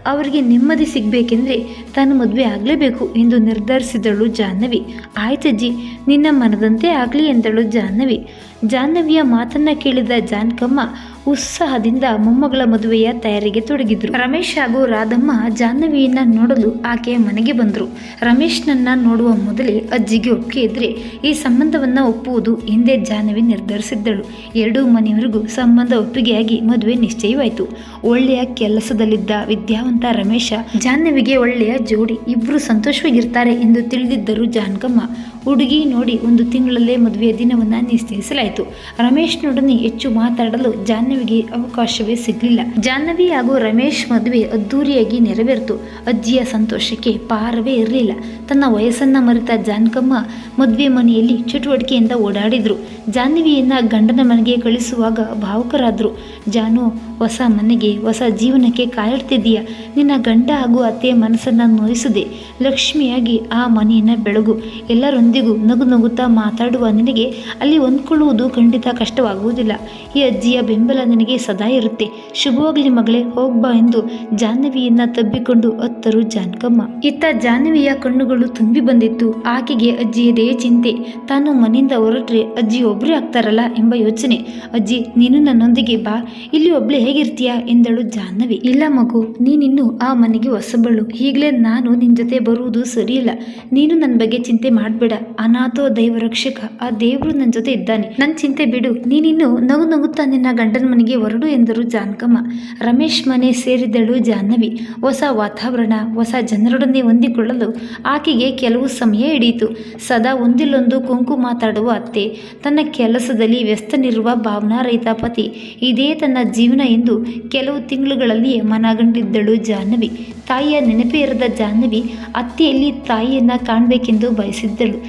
ಅವರಿಗೆ ನೆಮ್ಮದಿ ಸಿಗಬೇಕೆಂದರೆ ತಾನು ಮದುವೆ ಆಗಲೇಬೇಕು ಎಂದು ನಿರ್ಧರಿಸಿದಳು ಜಾಹ್ನವಿ. ಆಯ್ತಜ್ಜಿ ನಿನ್ನ ಮನದಂತೆ ಆಗಲಿ ಎಂದಳು ಜಾಹ್ನವಿ. ಜಾಹ್ನವಿಯ ಮಾತನ್ನ ಕೇಳಿದ ಜಾನಕಮ್ಮ ಉತ್ಸಾಹದಿಂದ ಮೊಮ್ಮಗಳ ಮದುವೆಯ ತಯಾರಿಗೆ ತೊಡಗಿದ್ರು. ರಮೇಶ್ ಹಾಗೂ ರಾಧಮ್ಮ ಜಾಹ್ನವಿಯನ್ನ ನೋಡಲು ಆಕೆಯ ಮನೆಗೆ ಬಂದರು. ರಮೇಶ್ನನ್ನ ನೋಡುವ ಮೊದಲೇ ಅಜ್ಜಿಗೆ ಒಪ್ಪಿಗೆ ಇದ್ರೆ ಈ ಸಂಬಂಧವನ್ನ ಒಪ್ಪುವುದು ಎಂದೇ ಜಾಹ್ನವಿ ನಿರ್ಧರಿಸಿದ್ದಳು. ಎರಡೂ ಮನೆಯವರೆಗೂ ಸಂಬಂಧ ಒಪ್ಪಿಗೆಯಾಗಿ ಮದುವೆ ನಿಶ್ಚಯವಾಯಿತು. ಒಳ್ಳೆಯ ಕೆಲಸದಲ್ಲಿದ್ದ ವಿದ್ಯಾವಂತ ರಮೇಶ ಜಾಹ್ನವಿಗೆ ಒಳ್ಳೆಯ ಜೋಡಿ ಇಬ್ಬರು ಸಂತೋಷವಾಗಿರ್ತಾರೆ ಎಂದು ತಿಳಿದಿದ್ದರು ಜಾನಕಮ್ಮ ಹುಡುಗಿ ನೋಡಿ ಒಂದು ತಿಂಗಳಲ್ಲೇ ಮದುವೆಯ ದಿನವನ್ನ ನಿಶ್ಚಯಿಸಲಾಯಿತು ರಮೇಶ್ನೊಡನೆ ಹೆಚ್ಚು ಮಾತಾಡಲು ಜಾಹ್ನವಿಗೆ ಅವಕಾಶವೇ ಸಿಗಲಿಲ್ಲ. ಜಾಹ್ನವಿ ಹಾಗೂ ರಮೇಶ್ ಮದುವೆ ಅದ್ದೂರಿಯಾಗಿ ನೆರವೇರಿತು. ಅಜ್ಜಿಯ ಸಂತೋಷಕ್ಕೆ ಪಾರವೇ ಇರಲಿಲ್ಲ. ತನ್ನ ವಯಸ್ಸನ್ನ ಮರೆತ ಜಾನ್ಕಮ್ಮ ಮದುವೆ ಮನೆಯಲ್ಲಿ ಚಟುವಟಿಕೆಯಿಂದ ಓಡಾಡಿದ್ರು. ಜಾಹ್ನವಿಯನ್ನ ಗಂಡನ ಮನೆಗೆ ಕಳಿಸುವಾಗ ಭಾವುಕರಾದ್ರು. ಜಾನು, ಹೊಸ ಮನೆಗೆ, ಹೊಸ ಜೀವನಕ್ಕೆ ಕಾಲಿಡ್ತಿದ್ದೀಯ? ನಿನ್ನ ಗಂಡ ಹಾಗೂ ಅತ್ತೆಯ ಮನಸ್ಸನ್ನು ನೋಯಿಸದೆ. ಲಕ್ಷ್ಮಿಯಾಗಿ ಆ ಮನೆಯನ್ನು ಬೆಳಗು. ಎಲ್ಲರೊಂದಿಗೂ ನಗು ನಗುತ್ತಾ ಮಾತಾಡುವ ನಿನಗೆ ಅಲ್ಲಿ ಹೊಂದ್ಕೊಳ್ಳುವುದು ಖಂಡಿತ ಕಷ್ಟವಾಗುವುದಿಲ್ಲ. ಈ ಅಜ್ಜಿಯ ಬೆಂಬಲ ನಿನಗೆ ಸದಾ ಇರುತ್ತೆ. ಶುಭವಾಗಲಿ ಮಗಳೇ ಹೋಗ್ಬಾ ಎಂದು ಜಾಹ್ನವಿಯನ್ನ ತಬ್ಬಿಕೊಂಡು ಅತ್ತರು ಜಾನ್ಕಮ್ಮ. ಇತ್ತ ಜಾಹ್ನವಿಯ ಕಣ್ಣುಗಳು ತುಂಬಿ ಬಂದಿತ್ತು. ಆಕೆಗೆ ಅಜ್ಜಿಯದೇ ಚಿಂತೆ. ತಾನು ಮನೆಯಿಂದ ಹೊರಟ್ರೆ ಅಜ್ಜಿ ಒಬ್ಬರೇ ಆಗ್ತಾರಲ್ಲ ಎಂಬ ಯೋಚನೆ. ಅಜ್ಜಿ, ನೀನು ನನ್ನೊಂದಿಗೆ ಬಾ. ಇಲ್ಲಿ ಒಬ್ಳೆ ಹೇಗಿರ್ತೀಯಾ ಎಂದಳು ಜಾಹ್ನವಿ. ಇಲ್ಲ ಮಗು, ನೀನಿನ್ನು ಆ ಮನೆಗೆ ಹೊಸಬಳು. ಈಗಲೇ ನಾನು ನಿನ್ನ ಜೊತೆ ಬರುವುದು ಸರಿಯಿಲ್ಲ. ನೀನು ನನ್ನ ಬಗ್ಗೆ ಚಿಂತೆ ಮಾಡಬೇಡ. ಅನಾಥೋ ದೈವ ರಕ್ಷಕ, ಆ ದೇವರು ನನ್ನ ಜೊತೆ ಇದ್ದಾನೆ. ನನ್ನ ಚಿಂತೆ ಬಿಡು. ನೀನಿನ್ನು ನಗು ನಗುತ್ತಾ ನಿನ್ನ ಗಂಡನ ಮನೆಗೆ ಹೊರಡು ಎಂದರು ಜಾನಕಮ್ಮ. ರಮೇಶ್ ಮನೆ ಸೇರಿದಳು ಜಾಹ್ನವಿ. ಹೊಸ ವಾತಾವರಣ, ಹೊಸ ಜನರೊಡನೆ ಹೊಂದಿಕೊಳ್ಳಲು ಆಕೆಗೆ ಕೆಲವು ಸಮಯ ಹಿಡಿಯಿತು. ಸದಾ ಒಂದಿಲ್ಲೊಂದು ಕುಂಕು ಮಾತಾಡುವ ಅತ್ತೆ. ತನ್ನ ಕೆಲಸದಲ್ಲಿ ವ್ಯಸ್ತನಿರುವ ಭಾವನಾ ರೈತ ಪತಿ. ಇದೇ ತನ್ನ ಜೀವನ ಎಂದು ಕೆಲವು ತಿಂಗಳುಗಳಲ್ಲಿ ಮನಗಂಡಿದ್ದಳು ಜಾಹ್ನವಿ. ತಾಯಿಯ ನೆನಪೇ ಇರದ ಜಾಹ್ನವಿ ಅತ್ತೆಯಲ್ಲಿ ತಾಯಿಯನ್ನ ಕಾಣಬೇಕೆಂದು ಬಯಸಿದ್ದಳು.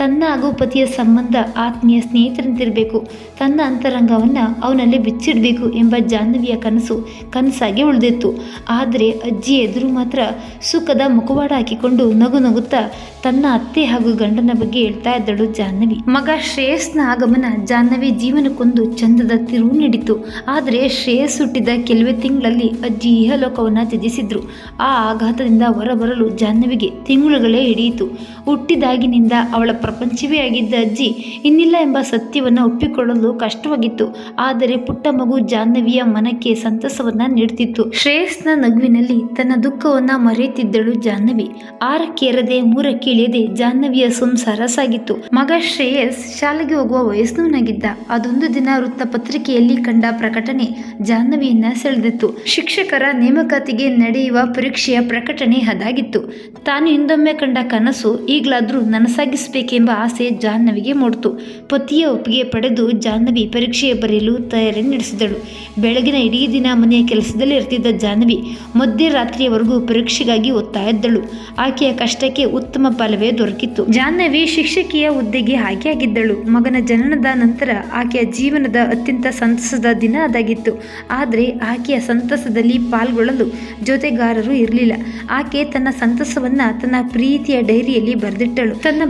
ತನ್ನ ಹಾಗೂ ಪತಿಯ ಸಂಬಂಧ ಆತ್ಮೀಯ ಸ್ನೇಹಿತರಂತಿರಬೇಕು. ತನ್ನ ಅಂತರಂಗವನ್ನು ಅವನಲ್ಲಿ ಬಿಚ್ಚಿಡಬೇಕು ಎಂಬ ಜಾಹ್ನವಿಯ ಕನಸು ಕನಸಾಗಿ ಉಳಿದಿತ್ತು. ಆದರೆ ಅಜ್ಜಿ ಎದುರು ಮಾತ್ರ ಸುಖದ ಮುಖವಾಡ ಹಾಕಿಕೊಂಡು ನಗು ನಗುತ್ತಾ ತನ್ನ ಅತ್ತೆ ಹಾಗೂ ಗಂಡನ ಬಗ್ಗೆ ಹೇಳ್ತಾ ಇದ್ದಳು ಜಾಹ್ನವಿ. ಮಗ ಶ್ರೇಯಸ್ನ ಆಗಮನ ಜಾಹ್ನವಿ ಜೀವನಕ್ಕೊಂದು ಚಂದದ ತಿರುವು ನೀಡಿತು ಆದರೆ ಶ್ರೇಯಸ್ ಹುಟ್ಟಿದ ಕೆಲವೇ ತಿಂಗಳಲ್ಲಿ ಅಜ್ಜಿ ಇಹಲೋಕವನ್ನು ತ್ಯಜಿಸಿದ್ರು. ಆ ಆಘಾತದಿಂದ ಹೊರಬರಲು ಜಾಹ್ನವಿಗೆ ತಿಂಗಳುಗಳೇ ಹಿಡಿಯಿತು. ಹುಟ್ಟಿದಾಗಿನಿಂದ ಅವಳ ಪ್ರಪಂಚವೇ ಆಗಿದ್ದ ಅಜ್ಜಿ ಇನ್ನಿಲ್ಲ ಎಂಬ ಸತ್ಯವನ್ನು ಒಪ್ಪಿಕೊಳ್ಳಲು ಕಷ್ಟವಾಗಿತ್ತು. ಆದರೆ ಪುಟ್ಟ ಮಗು ಜಾಹ್ನವಿಯ ಮನಕ್ಕೆ ಸಂತಸವನ್ನ ನೀಡುತ್ತಿತ್ತು ಶ್ರೇಯಸ್ನ ನಗುವಿನಲ್ಲಿ ತನ್ನ ದುಃಖವನ್ನ ಮರೆಯುತ್ತಿದ್ದಳು ಜಾಹ್ನವಿ. ಆರಕ್ಕೇರದೆ ಮೂರಕ್ಕಿಳಿಯದೆ ಜಾಹ್ನವಿಯ ಸಂಸಾರ ಸಾಗಿತ್ತು. ಮಗ ಶ್ರೇಯಸ್ ಶಾಲೆಗೆ ಹೋಗುವ ವಯಸ್ಸಿನವನಾಗಿದ್ದ. ಅದೊಂದು ದಿನ ವೃತ್ತಪತ್ರಿಕೆಯಲ್ಲಿ ಕಂಡ ಪ್ರಕಟಣೆ ಜಾಹ್ನವಿಯನ್ನ ಸೆಳೆದಿತ್ತು. ಶಿಕ್ಷಕರ ನೇಮಕಾತಿಗೆ ನಡೆಯುವ ಪರೀಕ್ಷೆಯ ಪ್ರಕಟಣೆ ಅದಾಗಿತ್ತು. ತಾನು ಹಿಂದೊಮ್ಮೆ ಕಂಡ ಕನಸು ಈಗಲಾದರೂ ನನಸಾಗಿಸಬೇಕೆಂಬ ಆಸೆ ಜಾಹ್ನವಿಗೆ ಮೂಡಿತು. ಪತಿಯ ಒಪ್ಪಿಗೆ ಪಡೆದು ಜಾಹ್ನವಿ ಪರೀಕ್ಷೆ ಬರೆಯಲು ತಯಾರಿ ನಡೆಸಿದಳು. ಬೆಳಗಿನ ಇಡೀ ದಿನ ಮನೆಯ ಕೆಲಸದಲ್ಲಿ ಇರ್ತಿದ್ದ ಜಾಹ್ನವಿ ಮಧ್ಯರಾತ್ರಿಯವರೆಗೂ ಪರೀಕ್ಷೆಗಾಗಿ ಒತ್ತಾಯಿದ್ದಳು ಆಕೆಯ ಕಷ್ಟಕ್ಕೆ ಉತ್ತಮ ಫಲವೇ ದೊರಕಿತ್ತು. ಜಾಹ್ನವಿ ಶಿಕ್ಷಕಿಯ ಹುದ್ದೆಗೆ ಆಯ್ಕೆಯಾಗಿದ್ದಳು ಮಗನ ಜನನದ ನಂತರ ಆಕೆಯ ಜೀವನದ ಅತ್ಯಂತ ಸಂತಸದ ದಿನ ಅದಾಗಿತ್ತು. ಆದರೆ ಆಕೆಯ ಸಂತಸದಲ್ಲಿ ಪಾಲ್ಗೊಳ್ಳಲು ಜೊತೆಗಾರರು ಇರಲಿಲ್ಲ. ಆಕೆ ತನ್ನ ಸಂತಸವನ್ನ ತನ್ನ ಪ್ರೀತಿಯ ಡೈರಿಯಲ್ಲಿ ಬರೆದಿಟ್ಟಳು. ತನ್ನ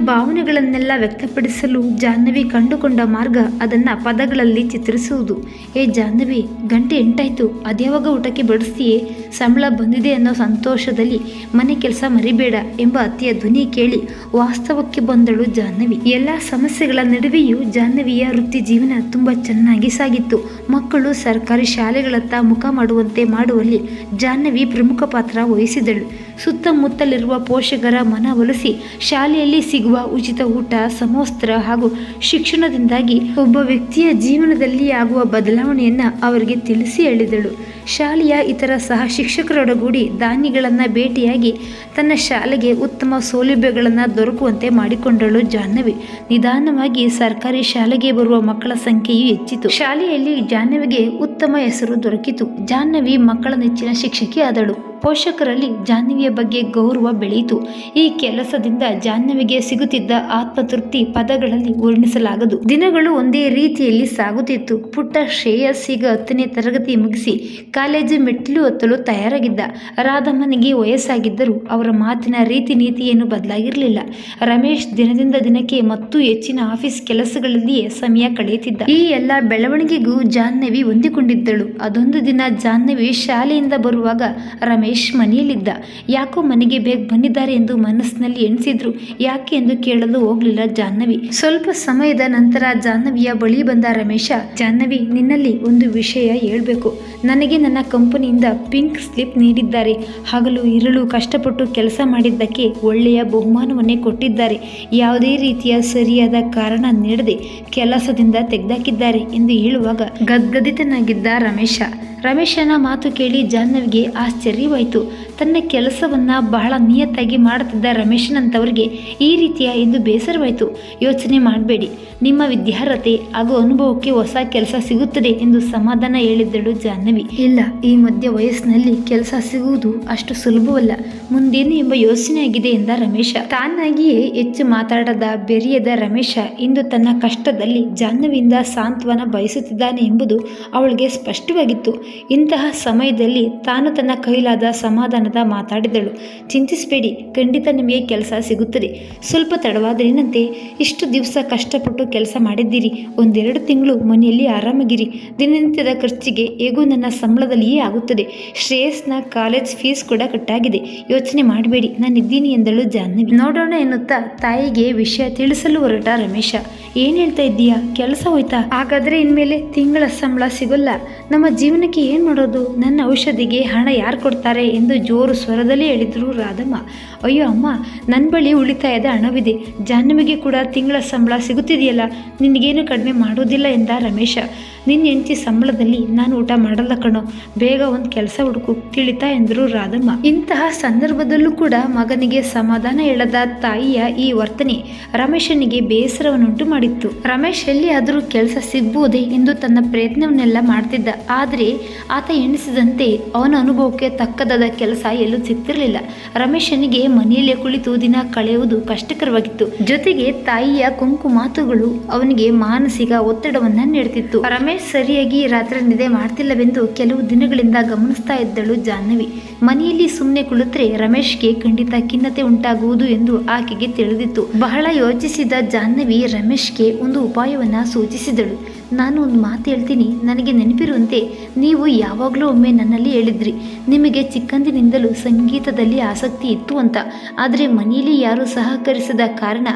ಭಾವನೆಗಳನ್ನೆಲ್ಲ ವ್ಯಕ್ತಪಡಿಸಲು ಜಾಹ್ನವಿ ಕಂಡುಕೊಂಡ ಮಾರ್ಗ ಅದನ್ನ ಪದಗಳಲ್ಲಿ ಚಿತ್ರಿಸುವುದು. ಏ ಜಾಹ್ನವಿ, ಗಂಟೆ ಎಂಟಾಯ್ತು. ಅದ್ಯಾವಾಗ ಊಟಕ್ಕೆ ಬಡಿಸ್ತೀಯೇ? ಸಂಬಳ ಬಂದಿದೆ ಅನ್ನೋ ಸಂತೋಷದಲ್ಲಿ ಮನೆ ಕೆಲಸ ಮರಿಬೇಡ ಎಂಬ ಅತಿಯ ಧ್ವನಿ ಕೇಳಿ ವಾಸ್ತವಕ್ಕೆ ಬಂದಳು ಜಾಹ್ನವಿ. ಎಲ್ಲ ಸಮಸ್ಯೆಗಳ ನಡುವೆಯೂ ಜಾಹ್ನವಿಯ ವೃತ್ತಿ ಜೀವನ ತುಂಬಾ ಚೆನ್ನಾಗಿ ಸಾಗಿತ್ತು. ಮಕ್ಕಳು ಸರ್ಕಾರಿ ಶಾಲೆಗಳತ್ತ ಮುಖ ಮಾಡುವಂತೆ ಮಾಡುವಲ್ಲಿ ಜಾಹ್ನವಿ ಪ್ರಮುಖ ಪಾತ್ರ ವಹಿಸಿದಳು. ಸುತ್ತಮುತ್ತಲಿರುವ ಪೋಷಕರ ಮನವೊಲಿಸಿ ಶಾಲೆಯಲ್ಲಿ ಸಿಗುವ ಉಚಿತ ಊಟ ಸಮವಸ್ತ್ರ ಹಾಗೂ ಶಿಕ್ಷಣದಿಂದಾಗಿ ಒಬ್ಬ ವ್ಯಕ್ತಿಯ ಜೀವನದಲ್ಲಿ ಆಗುವ ಬದಲಾವಣೆಯನ್ನ ಅವರಿಗೆ ತಿಳಿಸಿ ಹೇಳಿದಳು. ಶಾಲೆಯ ಇತರ ಸಹ ಶಿಕ್ಷಕರೊಡಗೂಡಿ ದಾನಿಗಳನ್ನು ಭೇಟಿಯಾಗಿ ತನ್ನ ಶಾಲೆಗೆ ಉತ್ತಮ ಸೌಲಭ್ಯಗಳನ್ನು ದೊರಕುವಂತೆ ಮಾಡಿಕೊಂಡಳು ಜಾಹ್ನವಿ. ನಿಧಾನವಾಗಿ ಸರ್ಕಾರಿ ಶಾಲೆಗೆ ಬರುವ ಮಕ್ಕಳ ಸಂಖ್ಯೆಯು ಹೆಚ್ಚಿತು. ಶಾಲೆಯಲ್ಲಿ ಜಾಹ್ನವಿಗೆ ಉತ್ತಮ ಹೆಸರು ದೊರಕಿತು. ಜಾಹ್ನವಿ ಮಕ್ಕಳ ನೆಚ್ಚಿನ ಶಿಕ್ಷಕಿ ಆದಳು. ಪೋಷಕರಲ್ಲಿ ಜಾಹ್ನವಿಯ ಬಗ್ಗೆ ಗೌರವ ಬೆಳೆಯಿತು. ಈ ಕೆಲಸದಿಂದ ಜಾಹ್ನವಿಗೆ ಸಿಗುತ್ತಿದ್ದ ಆತ್ಮತೃಪ್ತಿ ಪದಗಳಲ್ಲಿ ವರ್ಣಿಸಲಾಗದು. ದಿನಗಳು ಒಂದೇ ರೀತಿಯಲ್ಲಿ ಸಾಗುತ್ತಿತ್ತು. ಪುಟ್ಟ ಶ್ರೇಯಸ್ ಈಗ ಹತ್ತನೇ ತರಗತಿ ಮುಗಿಸಿ ಕಾಲೇಜು ಮೆಟ್ಟಿಲು ಒತ್ತಲು ತಯಾರಾಗಿದ್ದ. ರಾಧಮ್ಮನಿಗೆ ವಯಸ್ಸಾಗಿದ್ದರೂ ಅವರ ಮಾತಿನ ರೀತಿ ನೀತಿಯನ್ನು ಬದಲಾಗಿರಲಿಲ್ಲ. ರಮೇಶ್ ದಿನದಿಂದ ದಿನಕ್ಕೆ ಮತ್ತು ಹೆಚ್ಚಿನ ಆಫೀಸ್ ಕೆಲಸಗಳಲ್ಲಿಯೇ ಸಮಯ ಕಳೆಯುತ್ತಿದ್ದ. ಈ ಎಲ್ಲ ಬೆಳವಣಿಗೆಗೂ ಜಾಹ್ನವಿ ಹೊಂದಿಕೊಂಡಿದ್ದಳು. ಅದೊಂದು ದಿನ ಜಾಹ್ನವಿ ಶಾಲೆಯಿಂದ ಬರುವಾಗ ರಮೇಶ್ ಮನೆಯಲ್ಲಿದ್ದ. ಯಾಕೋ ಮನೆಗೆ ಬೇಗ ಬಂದಿದ್ದಾರೆ ಎಂದು ಮನಸ್ಸಿನಲ್ಲಿ ಎಣಿಸಿದ್ರು. ಯಾಕೆ ಎಂದು ಕೇಳಲು ಹೋಗ್ಲಿಲ್ಲ ಜಾಹ್ನವಿ. ಸ್ವಲ್ಪ ಸಮಯದ ನಂತರ ಜಾಹ್ನವಿಯ ಬಳಿ ಬಂದ ರಮೇಶ, ಜಾಹ್ನವಿ, ನಿನ್ನಲ್ಲಿ ಒಂದು ವಿಷಯ ಹೇಳ್ಬೇಕು. ನನಗೆ ನನ್ನ ಕಂಪನಿಯಿಂದ ಪಿಂಕ್ ಸ್ಲಿಪ್ ನೀಡಿದ್ದಾರೆ. ಹಗಲು ಇರಳು ಕಷ್ಟಪಟ್ಟು ಕೆಲಸ ಮಾಡಿದ್ದಕ್ಕೆ ಒಳ್ಳೆಯ ಬಹುಮಾನವನ್ನೇ ಕೊಟ್ಟಿದ್ದಾರೆ. ಯಾವುದೇ ರೀತಿಯ ಸರಿಯಾದ ಕಾರಣ ನೀಡದೆ ಕೆಲಸದಿಂದ ತೆಗೆದಾಕಿದ್ದಾರೆ ಎಂದು ಹೇಳುವಾಗ ಗದ್ಗದಿತನಾಗಿದ್ದ ರಮೇಶ. ರಮೇಶನ ಮಾತು ಕೇಳಿ ಜಾಹ್ನವಿಗೆ ಆಶ್ಚರ್ಯವಾಯಿತು. ತನ್ನ ಕೆಲಸವನ್ನು ಬಹಳ ನಿಯತ್ತಾಗಿ ಮಾಡುತ್ತಿದ್ದ ರಮೇಶನಂತವರಿಗೆ ಈ ರೀತಿಯ ಎಂದು ಬೇಸರವಾಯಿತು. ಯೋಚನೆ ಮಾಡಬೇಡಿ. ನಿಮ್ಮ ವಿದ್ಯಾರ್ಹತೆ ಹಾಗೂ ಅನುಭವಕ್ಕೆ ಹೊಸ ಕೆಲಸ ಸಿಗುತ್ತದೆ ಎಂದು ಸಮಾಧಾನ ಹೇಳಿದ್ದಳು ಜಾಹ್ನವಿ. ಇಲ್ಲ, ಈ ಮಧ್ಯ ವಯಸ್ಸಿನಲ್ಲಿ ಕೆಲಸ ಸಿಗುವುದು ಅಷ್ಟು ಸುಲಭವಲ್ಲ. ಮುಂದೇನು ಎಂಬ ಯೋಚನೆಯಾಗಿದೆ ಎಂದ ರಮೇಶ. ತಾನಾಗಿಯೇ ಹೆಚ್ಚು ಮಾತಾಡದ ಬೆರೆಯದ ರಮೇಶ ಇಂದು ತನ್ನ ಕಷ್ಟದಲ್ಲಿ ಜಾಹ್ನವಿಯಿಂದ ಸಾಂತ್ವನ ಬಯಸುತ್ತಿದ್ದಾನೆ ಎಂಬುದು ಅವಳಿಗೆ ಸ್ಪಷ್ಟವಾಗಿತ್ತು. ಇಂತಹ ಸಮಯದಲ್ಲಿ ತಾನು ತನ್ನ ಕೈಲಾದ ಸಮಾಧಾನದ ಮಾತಾಡಿದಳು. ಚಿಂತಿಸಬೇಡಿ, ಖಂಡಿತ ನಿಮಗೆ ಕೆಲಸ ಸಿಗುತ್ತದೆ. ಸ್ವಲ್ಪ ತಡವಾದ್ರೇನಂತೆ ಇಷ್ಟು ದಿವಸ ಕಷ್ಟಪಟ್ಟು ಕೆಲಸ ಮಾಡಿದ್ದೀರಿ. ಒಂದೆರಡು ತಿಂಗಳು ಮನೆಯಲ್ಲಿ ಆರಾಮಾಗಿರಿ. ದಿನನಿತ್ಯದ ಖರ್ಚಿಗೆ ಹೇಗೂ ನನ್ನ ಸಂಬಳದಲ್ಲಿಯೇ ಆಗುತ್ತದೆ. ಶ್ರೇಯಸ್ನ ಕಾಲೇಜ್ ಫೀಸ್ ಕೂಡ ಕಟ್ಟಾಗಿದೆ. ಯೋಚನೆ ಮಾಡಬೇಡಿ, ನಾನಿದ್ದೀನಿ ಎಂದಳು ಜಾಹ್ನವಿ. ನೋಡೋಣ ಎನ್ನುತ್ತಾ ತಾಯಿಗೆ ವಿಷಯ ತಿಳಿಸಲು ಹೊರಟ ರಮೇಶ. ಏನ್ ಹೇಳ್ತಾ ಇದ್ದೀಯಾ? ಕೆಲಸ ಹೋಯ್ತಾ? ಹಾಗಾದ್ರೆ ಇನ್ಮೇಲೆ ತಿಂಗಳ ಸಂಬಳ ಸಿಗೋಲ್ಲ. ನಮ್ಮ ಜೀವನಕ್ಕೆ ಏನ್ ಮಾಡೋದು? ನನ್ನ ಔಷಧಿಗೆ ಹಣ ಯಾರು ಕೊಡ್ತಾರೆ ಎಂದು ಜೋರು ಸ್ವರದಲ್ಲಿ ಹೇಳಿದರು ರಾಧಮ್ಮ. ಅಯ್ಯೋ ಅಮ್ಮ ನನ್ನ ಬಳಿ ಉಳಿತಾಯದ ಹಣವಿದೆ. ಜಾಹ್ನವಿಗೆ ಕೂಡ ತಿಂಗಳ ಸಂಬಳ ಸಿಗುತ್ತಿದೆಯಲ್ಲ? ನಿನಗೇನು ಕಡಿಮೆ ಮಾಡೋದಿಲ್ಲ ಎಂದ ರಮೇಶ. ನಿನ್ನ ಹೆಂಡತಿ ಸಂಬಳದಲ್ಲಿ ನಾನು ಊಟ ಮಾಡಲ್ಲ ಕಣೋ. ಬೇಗ ಒಂದು ಕೆಲಸ ಹುಡುಕು, ತಿಳಿತಾ ಎಂದರು ರಾಧಮ್ಮ. ಇಂತಹ ಸಂದರ್ಭದಲ್ಲೂ ಕೂಡ ಮಗನಿಗೆ ಸಮಾಧಾನ ಹೇಳದ ತಾಯಿಯ ಈ ವರ್ತನೆ ರಮೇಶನಿಗೆ ಬೇಸರವನ್ನುಂಟು ಮಾಡಿತ್ತು. ರಮೇಶ್ ಎಲ್ಲಿ ಆದರೂ ಕೆಲಸ ಸಿಗ್ಬೋದೇ ಎಂದು ತನ್ನ ಪ್ರಯತ್ನವನ್ನೆಲ್ಲ ಮಾಡ್ತಿದ್ದ. ಆದರೆ ಆತ ಎಣಿಸಿದಂತೆ ಅವನ ಅನುಭವಕ್ಕೆ ತಕ್ಕದಾದ ಕೆಲಸ ಎಲ್ಲೂ ಸಿಗ್ತಿರಲಿಲ್ಲ. ರಮೇಶನಿಗೆ ಮನೆಯಲ್ಲೇ ಕುಳಿತು ದಿನ ಕಳೆಯುವುದು ಕಷ್ಟಕರವಾಗಿತ್ತು. ಜೊತೆಗೆ ತಾಯಿಯ ಕುಂಕು ಮಾತುಗಳು ಅವನಿಗೆ ಮಾನಸಿಕ ಒತ್ತಡವನ್ನ ನೀಡುತ್ತಿತ್ತು ರಮೇಶ್ ಸರಿಯಾಗಿ ರಾತ್ರಿ ನಿದ್ದೆ ಮಾಡ್ತಿಲ್ಲವೆಂದು ಕೆಲವು ದಿನಗಳಿಂದ ಗಮನಿಸ್ತಾ ಇದ್ದಳು ಜಾಹ್ನವಿ. ಮನೆಯಲ್ಲಿ ಸುಮ್ಮನೆ ಕುಳಿತರೆ ರಮೇಶ್ಗೆ ಖಂಡಿತ ಖಿನ್ನತೆ ಉಂಟಾಗುವುದು ಎಂದು ಆಕೆಗೆ ತಿಳಿದಿತ್ತು. ಬಹಳ ಯೋಚಿಸಿದ ಜಾಹ್ನವಿ ರಮೇಶ್ಗೆ ಒಂದು ಉಪಾಯವನ್ನ ಸೂಚಿಸಿದಳು. ನಾನು ಒಂದು ಮಾತು ಹೇಳ್ತೀನಿ, ನನಗೆ ನೆನಪಿರುವಂತೆ ನೀವು ಯಾವಾಗಲೂ ಒಮ್ಮೆ ನನ್ನಲ್ಲಿ ಹೇಳಿದ್ರಿ. ನಿಮಗೆ ಚಿಕ್ಕಂದಿನಿಂದಲೂ ಸಂಗೀತದಲ್ಲಿ ಆಸಕ್ತಿ ಇತ್ತು ಅಂತ. ಆದರೆ ಮನೆಯಲ್ಲಿ ಯಾರೂ ಸಹಕರಿಸದ ಕಾರಣ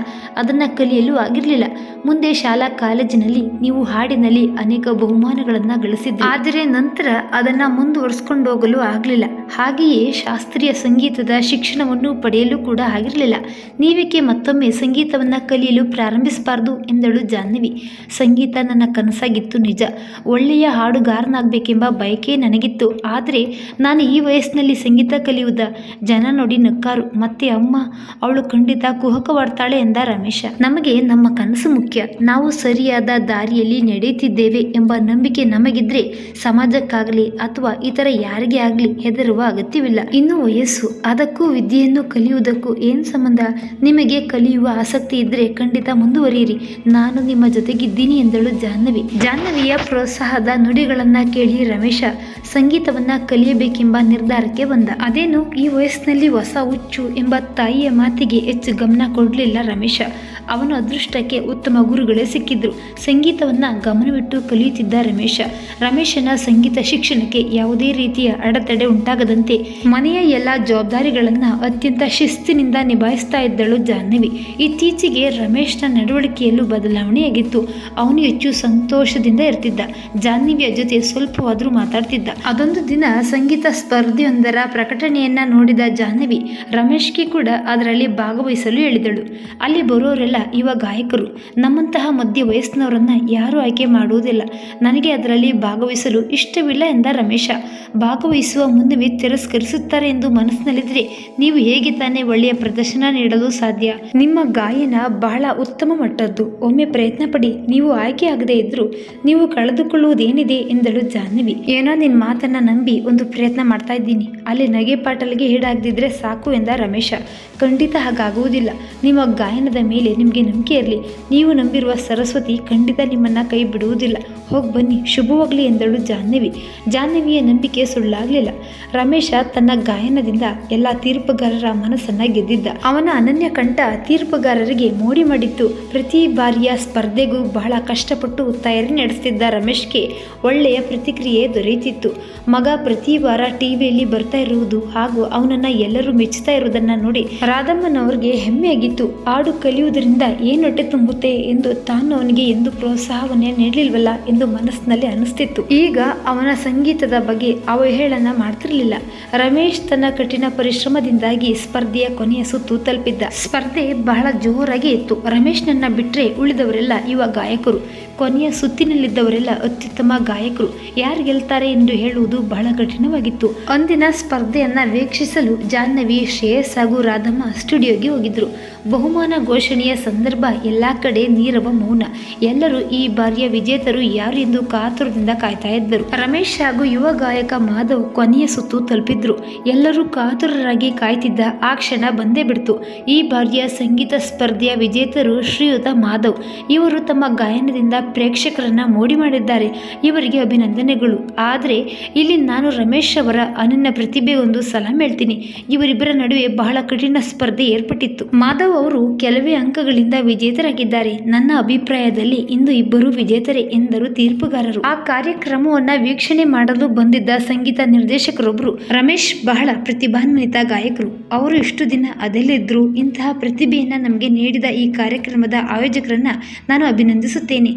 ಅದನ್ನು ಕಲಿಯಲು ಆಗಿರಲಿಲ್ಲ. ಮುಂದೆ ಶಾಲಾ, ಕಾಲೇಜಿನಲ್ಲಿ ನೀವು ಹಾಡಿನಲ್ಲಿ ಅನೇಕ ಬಹುಮಾನಗಳನ್ನು ಗಳಿಸಿದ್ರಿ. ಆದರೆ ನಂತರ ಅದನ್ನು ಮುಂದುವರಿಸ್ಕೊಂಡು ಹೋಗಲು ಆಗಲಿಲ್ಲ. ಹಾಗೆಯೇ ಶಾಸ್ತ್ರೀಯ ಸಂಗೀತದ ಶಿಕ್ಷಣವನ್ನು ಪಡೆಯಲು ಕೂಡ ಆಗಿರಲಿಲ್ಲ. ನೀವಿಕೆ ಮತ್ತೊಮ್ಮೆ ಸಂಗೀತವನ್ನು ಕಲಿಯಲು ಪ್ರಾರಂಭಿಸಬಾರ್ದು ಎಂದಳು ಜಾಹ್ನವಿ. ಸಂಗೀತ ನನ್ನ ಕನಸಾಗಿತ್ತು ನಿಜ. ಒಳ್ಳೆಯ ಹಾಡುಗಾರನಾಗಬೇಕೆಂಬ ಬಯಕೆ ನನಗಿತ್ತು. ಆದರೆ ನಾನು ಈ ವಯಸ್ಸಿನಲ್ಲಿ ಸಂಗೀತ ಕಲಿಯುವುದ ಜನ ನೋಡಿ ನಕ್ಕಾರು. ಮತ್ತೆ ಅಮ್ಮ, ಅವಳು ಖಂಡಿತ ಕುಹಕವಾಡ್ತಾಳೆ ಎಂದ ರಮೇಶ. ನಮಗೆ ನಮ್ಮ ಕನಸು ಮುಖ್ಯ. ನಾವು ಸರಿಯಾದ ದಾರಿಯಲ್ಲಿ ನಡೆಯುತ್ತಿದ್ದೇವೆ ಎಂಬ ನಂಬಿಕೆ ನಮಗಿದ್ರೆ ಸಮಾಜಕ್ಕಾಗಲಿ ಅಥವಾ ಇತರ ಯಾರಿಗೆ ಆಗಲಿ ಹೆದರುವ ಅಗತ್ಯವಿಲ್ಲ. ಇನ್ನು ವಯಸ್ಸು, ಅದಕ್ಕೂ ವಿದ್ಯೆಯನ್ನು ಕಲಿಯುವುದಕ್ಕೂ ಏನು ಸಂಬಂಧ? ನಿಮಗೆ ಕಲಿಯುವ ಆಸಕ್ತಿ ಇದ್ರೆ ಖಂಡಿತ ಮುಂದುವರಿಯಿರಿ. ನಾನು ನಿಮ್ಮ ಜೊತೆಗಿದ್ದೀನಿ ಎಂದಳು ಜಾಹ್ನವಿ. ಜಾಹ್ನವಿಯ ಪ್ರೋತ್ಸಾಹದ ನುಡಿಗಳನ್ನು ಕೇಳಿ ರಮೇಶ, ಸಂಗೀತವನ್ನ ಕಲಿಯಬೇಕೆಂಬ ನಿರ್ಧಾರಕ್ಕೆ ಬಂದ. ಅದೇನು ಈ ವಯಸ್ಸಿನಲ್ಲಿ ಹೊಸ ಹುಚ್ಚು ಎಂಬ ತಾಯಿಯ ಮಾತಿಗೆ ಹೆಚ್ಚು ಗಮನ ಕೊಡಲಿಲ್ಲ ರಮೇಶ. ಅವನ ಅದೃಷ್ಟಕ್ಕೆ ಉತ್ತಮ ಗುರುಗಳೇ ಸಿಕ್ಕಿದ್ರು. ಸಂಗೀತವನ್ನ ಗಮನವಿಟ್ಟು ಕಲಿಯುತ್ತಿದ್ದ ರಮೇಶ. ರಮೇಶನ ಸಂಗೀತ ಶಿಕ್ಷಣಕ್ಕೆ ಯಾವುದೇ ರೀತಿಯ ಅಡೆತಡೆ ಉಂಟಾಗದಂತೆ ಮನೆಯ ಎಲ್ಲ ಜವಾಬ್ದಾರಿಗಳನ್ನು ಅತ್ಯಂತ ಶಿಸ್ತಿನಿಂದ ನಿಭಾಯಿಸ್ತಾ ಇದ್ದಳು ಜಾಹ್ನವಿ. ಇತ್ತೀಚೆಗೆ ರಮೇಶನ ನಡವಳಿಕೆಯಲ್ಲೂ ಬದಲಾವಣೆಯಾಗಿತ್ತು. ಅವನು ಹೆಚ್ಚು ಸಂತೋಷದಿಂದ ಇರ್ತಿದ್ದ. ಜಾಹ್ನವಿಯ ಜೊತೆ ಸ್ವಲ್ಪವಾದರೂ ಮಾತಾಡ್ತಿದ್ದ. ಅದೊಂದು ದಿನ ಸಂಗೀತ ಸ್ಪರ್ಧೆಯೊಂದರ ಪ್ರಕಟಣೆಯನ್ನ ನೋಡಿದ ಜಾಹ್ನವಿ, ರಮೇಶ್ಗೆ ಕೂಡ ಅದರಲ್ಲಿ ಭಾಗವಹಿಸಲು ಹೇಳಿದಳು. ಅಲ್ಲಿ ಬರೋರೆಲ್ಲ ಯುವ ಗಾಯಕರು. ನಮ್ಮಂತಹ ಮಧ್ಯ ವಯಸ್ಸಿನವರನ್ನ ಯಾರೂ ಆಯ್ಕೆ ಮಾಡುವುದಿಲ್ಲ. ನನಗೆ ಅದರಲ್ಲಿ ಭಾಗವಹಿಸಲು ಇಷ್ಟವಿಲ್ಲ ಎಂದ ರಮೇಶ. ಭಾಗವಹಿಸುವ ಮುನ್ನವೇ ತಿರಸ್ಕರಿಸುತ್ತಾರೆ ಎಂದು ಮನಸ್ಸಿನಲ್ಲಿದ್ದರೆ ನೀವು ಹೇಗೆ ತಾನೇ ಒಳ್ಳೆಯ ಪ್ರದರ್ಶನ ನೀಡಲು ಸಾಧ್ಯ? ನಿಮ್ಮ ಗಾಯನ ಬಹಳ ಉತ್ತಮ ಮಟ್ಟದ್ದು. ಒಮ್ಮೆ ಪ್ರಯತ್ನ ಪಡಿ ನೀವು ಆಯ್ಕೆ ಆಗದೇ ಇದ್ರೂ ನೀವು ಕಳೆದುಕೊಳ್ಳುವುದೇನಿದೆ ಎಂದಳು ಜಾಹ್ನವಿ. ಏನೋ ನಿನ್ನ ಮಾತನ್ನ ನಂಬಿ ಒಂದು ಪ್ರಯತ್ನ ಮಾಡ್ತಾ ಇದ್ದೀನಿ. ಅಲ್ಲಿ ನಗೆ ಪಾಟಲ್ಗೆ ಈಡಾಗದಿದ್ರೆ ಸಾಕು ಎಂದ ರಮೇಶ. ಖಂಡಿತ ಹಾಗಾಗುವುದಿಲ್ಲ. ನಿಮ್ಮ ಗಾಯನದ ಮೇಲೆ ನಿಮಗೆ ನಂಬಿಕೆ ಇರಲಿ. ನೀವು ನಂಬಿರುವ ಸರಸ್ವತಿ ಖಂಡಿತ ನಿಮ್ಮನ್ನ ಕೈ ಬಿಡುವುದಿಲ್ಲ. ಹೋಗಿ ಬನ್ನಿ, ಶುಭವಾಗಲಿ ಎಂದಳು ಜಾಹ್ನವಿ. ಜಾಹ್ನವಿಯ ನಂಬಿಕೆ ಸುಳ್ಳಾಗಲಿಲ್ಲ. ರಮೇಶ ತನ್ನ ಗಾಯನದಿಂದ ಎಲ್ಲ ತೀರ್ಪುಗಾರರ ಮನಸ್ಸನ್ನ ಗೆದ್ದಿದ್ದ. ಅವನ ಅನನ್ಯ ಕಂಠ ತೀರ್ಪುಗಾರರಿಗೆ ಮೋಡಿ ಮಾಡಿತ್ತು. ಪ್ರತಿ ಬಾರಿಯ ಸ್ಪರ್ಧೆಗೂ ಬಹಳ ಕಷ್ಟಪಟ್ಟು ತಯಾರಿ ನಡೆಸ್ತಿದ್ದ ರಮೇಶ್ಗೆ ಒಳ್ಳೆಯ ಪ್ರತಿಕ್ರಿಯೆ ದೊರೆಯುತ್ತಿತ್ತು. ಮಗ ಪ್ರತಿ ವಾರ ಟಿವಿಯಲ್ಲಿ ಬರ್ತಾ ಇರುವುದು ಹಾಗೂ ಅವನನ್ನ ಎಲ್ಲರೂ ಮೆಚ್ಚುತ್ತಾ ಇರುವುದನ್ನ ನೋಡಿ ರಾಧಮ್ಮನವ್ರಿಗೆ ಹೆಮ್ಮೆಯಾಗಿತ್ತು. ಹಾಡು ಕಲಿಯುವುದರಿಂದ ಏನು ಹೊಟ್ಟೆ ತುಂಬುತ್ತೆ ಎಂದು ತಾನು ಅವನಿಗೆ ಎಂದು ಪ್ರೋತ್ಸಾಹವನ್ನೇ ನೀಡಲಿಲ್ವಲ್ಲ ಎಂದು ಮನಸ್ಸಿನಲ್ಲಿ ಅನಿಸ್ತಿತ್ತು. ಈಗ ಅವನ ಸಂಗೀತದ ಬಗ್ಗೆ ಅವಹೇಳನ ಮಾಡ್ತಿರಲಿಲ್ಲ. ರಮೇಶ್ ತನ್ನ ಕಠಿಣ ಪರಿಶ್ರಮದಿಂದಾಗಿ ಸ್ಪರ್ಧೆಯ ಕೊನೆಯ ಸುತ್ತು ತಲುಪಿದ್ದ. ಸ್ಪರ್ಧೆ ಬಹಳ ಜೋರಾಗಿ ಇತ್ತು. ರಮೇಶ್ನನ್ನ ಬಿಟ್ಟರೆ ಉಳಿದವರೆಲ್ಲ ಯುವ ಗಾಯಕರು. ಕೊನೆಯ ಸುತ್ತಿನಲ್ಲಿದ್ದವರೆಲ್ಲ ಅತ್ಯುತ್ತಮ ಗಾಯಕರು. ಯಾರು ಗೆಲ್ತಾರೆ ಎಂದು ಹೇಳುವುದು ಬಹಳ ಕಠಿಣವಾಗಿತ್ತು. ಅಂದಿನ ಸ್ಪರ್ಧೆಯನ್ನ ವೀಕ್ಷಿಸಲು ಜಾಹ್ನವಿ ಶ್ರೇಯಸ್ ಹಾಗೂ ರಾಧಮ್ಮ ಸ್ಟುಡಿಯೋಗೆ ಹೋಗಿದ್ರು. ಬಹುಮಾನ ಘೋಷಣೆಯ ಸಂದರ್ಭ ಎಲ್ಲಾ ಕಡೆ ನೀರವ ಮೌನ. ಎಲ್ಲರೂ ಈ ಬಾರಿಯ ವಿಜೇತರು ಯಾರು ಎಂದು ಕಾತುರದಿಂದ ಕಾಯ್ತಾ ಇದ್ದರು. ರಮೇಶ್ ಹಾಗೂ ಯುವ ಗಾಯಕ ಮಾಧವ್ ಕೊನೆಯ ಸುತ್ತು ತಲುಪಿದ್ರು. ಎಲ್ಲರೂ ಕಾತುರರಾಗಿ ಕಾಯ್ತಿದ್ದ ಆ ಕ್ಷಣ ಬಂದೇ ಬಿಡ್ತು. ಈ ಬಾರಿಯ ಸಂಗೀತ ಸ್ಪರ್ಧೆಯ ವಿಜೇತರು ಶ್ರೀಯುತ ಮಾಧವ್. ಇವರು ತಮ್ಮ ಗಾಯನದಿಂದ ಪ್ರೇಕ್ಷಕರನ್ನ ಮೋಡಿ ಮಾಡಿದ್ದಾರೆ. ಇವರಿಗೆ ಅಭಿನಂದನೆಗಳು. ಆದರೆ, ಇಲ್ಲಿ ನಾನು ರಮೇಶ್ ಅವರ ಅನನ್ಯ ಪ್ರತಿಭೆಗೊಂದು ಸಲ ಹೇಳ್ತೀನಿ. ಇವರಿಬ್ಬರ ನಡುವೆ ಬಹಳ ಕಠಿಣ ಸ್ಪರ್ಧೆ ಏರ್ಪಟ್ಟಿತ್ತು. ಮಾಧವ್ ಅವರು ಕೆಲವೇ ಅಂಕಗಳಿಂದ ವಿಜೇತರಾಗಿದ್ದಾರೆ. ನನ್ನ ಅಭಿಪ್ರಾಯದಲ್ಲಿ ಇಂದು ಇಬ್ಬರು ವಿಜೇತರೇ ಎಂದರು ತೀರ್ಪುಗಾರರು. ಆ ಕಾರ್ಯಕ್ರಮವನ್ನ ವೀಕ್ಷಣೆ ಮಾಡಲು ಬಂದಿದ್ದ ಸಂಗೀತ ನಿರ್ದೇಶಕರೊಬ್ಬರು ರಮೇಶ್ ಬಹಳ ಪ್ರತಿಭಾನ್ವಿತ ಗಾಯಕರು. ಅವರು ಇಷ್ಟು ದಿನ ಅದೆಲ್ಲಿದ್ರು? ಇಂತಹ ಪ್ರತಿಭೆಯನ್ನ ನಮಗೆ ನೀಡಿದ ಈ ಕಾರ್ಯಕ್ರಮದ ಆಯೋಜಕರನ್ನ ನಾನು ಅಭಿನಂದಿಸುತ್ತೇನೆ.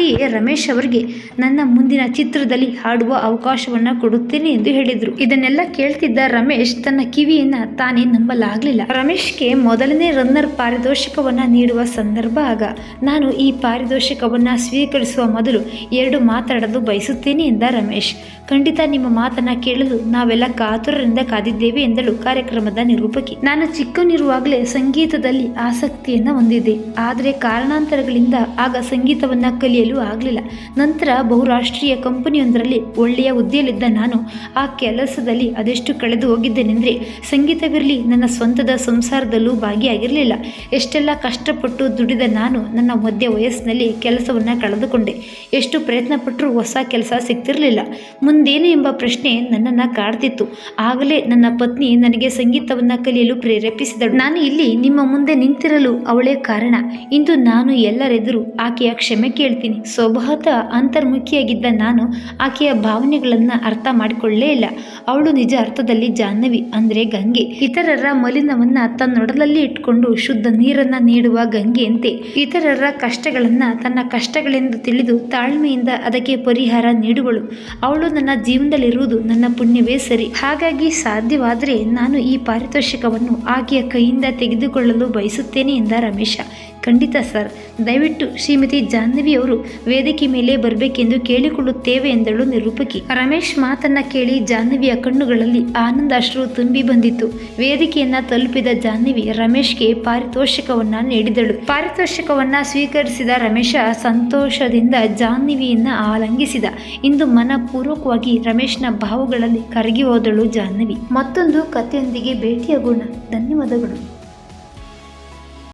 ಹಾಗೆಯೇ ರಮೇಶ್ ಅವರಿಗೆ ನನ್ನ ಮುಂದಿನ ಚಿತ್ರದಲ್ಲಿ ಹಾಡುವ ಅವಕಾಶವನ್ನ ಕೊಡುತ್ತೇನೆ ಎಂದು ಹೇಳಿದರು. ಇದನ್ನೆಲ್ಲ ಕೇಳ್ತಿದ್ದ ರಮೇಶ್ ತನ್ನ ಕಿವಿಯನ್ನ ತಾನೇ ನಂಬಲಾಗಲಿಲ್ಲ. ರಮೇಶ್ಗೆ ಮೊದಲನೇ ರನ್ನರ್ ಪಾರಿತೋಷಿಕವನ್ನ ನೀಡುವ ಸಂದರ್ಭ ಆಗ ನಾನು ಈ ಪಾರಿತೋಷಿಕವನ್ನ ಸ್ವೀಕರಿಸುವ ಮೊದಲು ಎರಡು ಮಾತಾಡಲು ಬಯಸುತ್ತೇನೆ ಎಂದ ರಮೇಶ್. ಖಂಡಿತ ನಿಮ್ಮ ಮಾತನ್ನ ಕೇಳಲು ನಾವೆಲ್ಲ ಕಾತುರರಿಂದ ಕಾದಿದ್ದೇವೆ ಎಂದಳು ಕಾರ್ಯಕ್ರಮದ ನಿರೂಪಕಿ. ನಾನು ಚಿಕ್ಕವನಿರುವಾಗಲೇ ಸಂಗೀತದಲ್ಲಿ ಆಸಕ್ತಿಯನ್ನ ಹೊಂದಿದ್ದೆ. ಆದರೆ ಕಾರಣಾಂತರಗಳಿಂದ ಆಗ ಸಂಗೀತವನ್ನ ಕಲಿಯಲು ಆಗಲಿಲ್ಲ. ನಂತರ ಬಹುರಾಷ್ಟ್ರೀಯ ಕಂಪನಿಯೊಂದರಲ್ಲಿ ಒಳ್ಳೆಯ ಹುದ್ದೆಯಲ್ಲಿದ್ದ ನಾನು ಆ ಕೆಲಸದಲ್ಲಿ ಅದೆಷ್ಟು ಕಳೆದು ಹೋಗಿದ್ದೇನೆಂದರೆ ಸಂಗೀತವಿರಲಿ ನನ್ನ ಸ್ವಂತದ ಸಂಸಾರದಲ್ಲೂ ಭಾಗಿಯಾಗಿರಲಿಲ್ಲ ಎಷ್ಟೆಲ್ಲ ಕಷ್ಟಪಟ್ಟು ದುಡಿದ ನಾನು ನನ್ನ ಮಧ್ಯ ವಯಸ್ಸಿನಲ್ಲಿ ಕೆಲಸವನ್ನು ಕಳೆದುಕೊಂಡೆ. ಎಷ್ಟು ಪ್ರಯತ್ನ ಪಟ್ಟರೂ ಹೊಸ ಕೆಲಸ ಸಿಗ್ತಿರಲಿಲ್ಲ. ಮುಂದೇನು ಎಂಬ ಪ್ರಶ್ನೆ ನನ್ನನ್ನು ಕಾಡ್ತಿತ್ತು. ಆಗಲೇ ನನ್ನ ಪತ್ನಿ ನನಗೆ ಸಂಗೀತವನ್ನು ಕಲಿಯಲು ಪ್ರೇರೇಪಿಸಿದಳು. ನಾನು ಇಲ್ಲಿ ನಿಮ್ಮ ಮುಂದೆ ನಿಂತಿರಲು ಅವಳೇ ಕಾರಣ. ಇಂದು ನಾನು ಎಲ್ಲರೆದುರು ಆಕೆಯ ಕ್ಷಮೆ ಕೇಳ್ತೀನಿ. ಸ್ವಭಾವತಃ ಅಂತರ್ಮುಖಿಯಾಗಿದ್ದ ನಾನು ಆಕೆಯ ಭಾವನೆಗಳನ್ನು ಅರ್ಥ ಮಾಡಿಕೊಳ್ಳೇ ಇಲ್ಲ. ಅವಳು ನಿಜ ಅರ್ಥದಲ್ಲಿ ಜಾಹ್ನವಿ ಅಂದರೆ ಗಂಗೆ. ಇತರರ ಮಲಿನವನ್ನು ತನ್ನೊಡಲಲ್ಲಿ ಇಟ್ಕೊಂಡು ಶುದ್ಧ ನೀರನ್ನು ನೀಡುವ ಗಂಗೆಯಂತೆ. ಇತರರ ಕಷ್ಟಗಳನ್ನು ತನ್ನ ಕಷ್ಟಗಳೆಂದು ತಿಳಿದು ತಾಳ್ಮೆಯಿಂದ ಅದಕ್ಕೆ ಪರಿಹಾರ ನೀಡುವಳು. ಅವಳು ನನ್ನ ಜೀವನದಲ್ಲಿರುವುದು ನನ್ನ ಪುಣ್ಯವೇ ಸರಿ. ಹಾಗಾಗಿ ಸಾಧ್ಯವಾದರೆ ನಾನು ಈ ಪಾರಿತೋಷಿಕವನ್ನು ಆಕೆಯ ಕೈಯಿಂದ ತೆಗೆದುಕೊಳ್ಳಲು ಬಯಸುತ್ತೇನೆ ಎಂದ ರಮೇಶ. ಖಂಡಿತ ಸರ್. ದಯವಿಟ್ಟು ಶ್ರೀಮತಿ ಜಾಹ್ನವಿ ಅವರು ವೇದಿಕೆ ಮೇಲೆ ಬರಬೇಕೆಂದು ಕೇಳಿಕೊಳ್ಳುತ್ತೇವೆ ಎಂದಳು ನಿರೂಪಕಿ. ರಮೇಶ್ ಮಾತನ್ನ ಕೇಳಿ ಜಾಹ್ನವಿಯ ಕಣ್ಣುಗಳಲ್ಲಿ ಆನಂದಾಶ್ರು ತುಂಬಿ ಬಂದಿತ್ತು. ವೇದಿಕೆಯನ್ನ ತಲುಪಿದ ಜಾಹ್ನವಿ ರಮೇಶ್ಗೆ ಪಾರಿತೋಷಕವನ್ನ ನೀಡಿದಳು. ಪಾರಿತೋಷಕವನ್ನ ಸ್ವೀಕರಿಸಿದ ರಮೇಶ ಸಂತೋಷದಿಂದ ಜಾಹ್ನವಿಯನ್ನ ಆಲಂಗಿಸಿದ. ಇಂದು ಮನಪೂರ್ವಕವಾಗಿ ರಮೇಶ್ನ ಭಾವಗಳಲ್ಲಿ ಕರಗಿ ಹೋದಳು ಜಾಹ್ನವಿ. ಮತ್ತೊಂದು ಕಥೆಯೊಂದಿಗೆ ಭೇಟಿಯಾಗೋಣ. ಧನ್ಯವಾದಗಳು.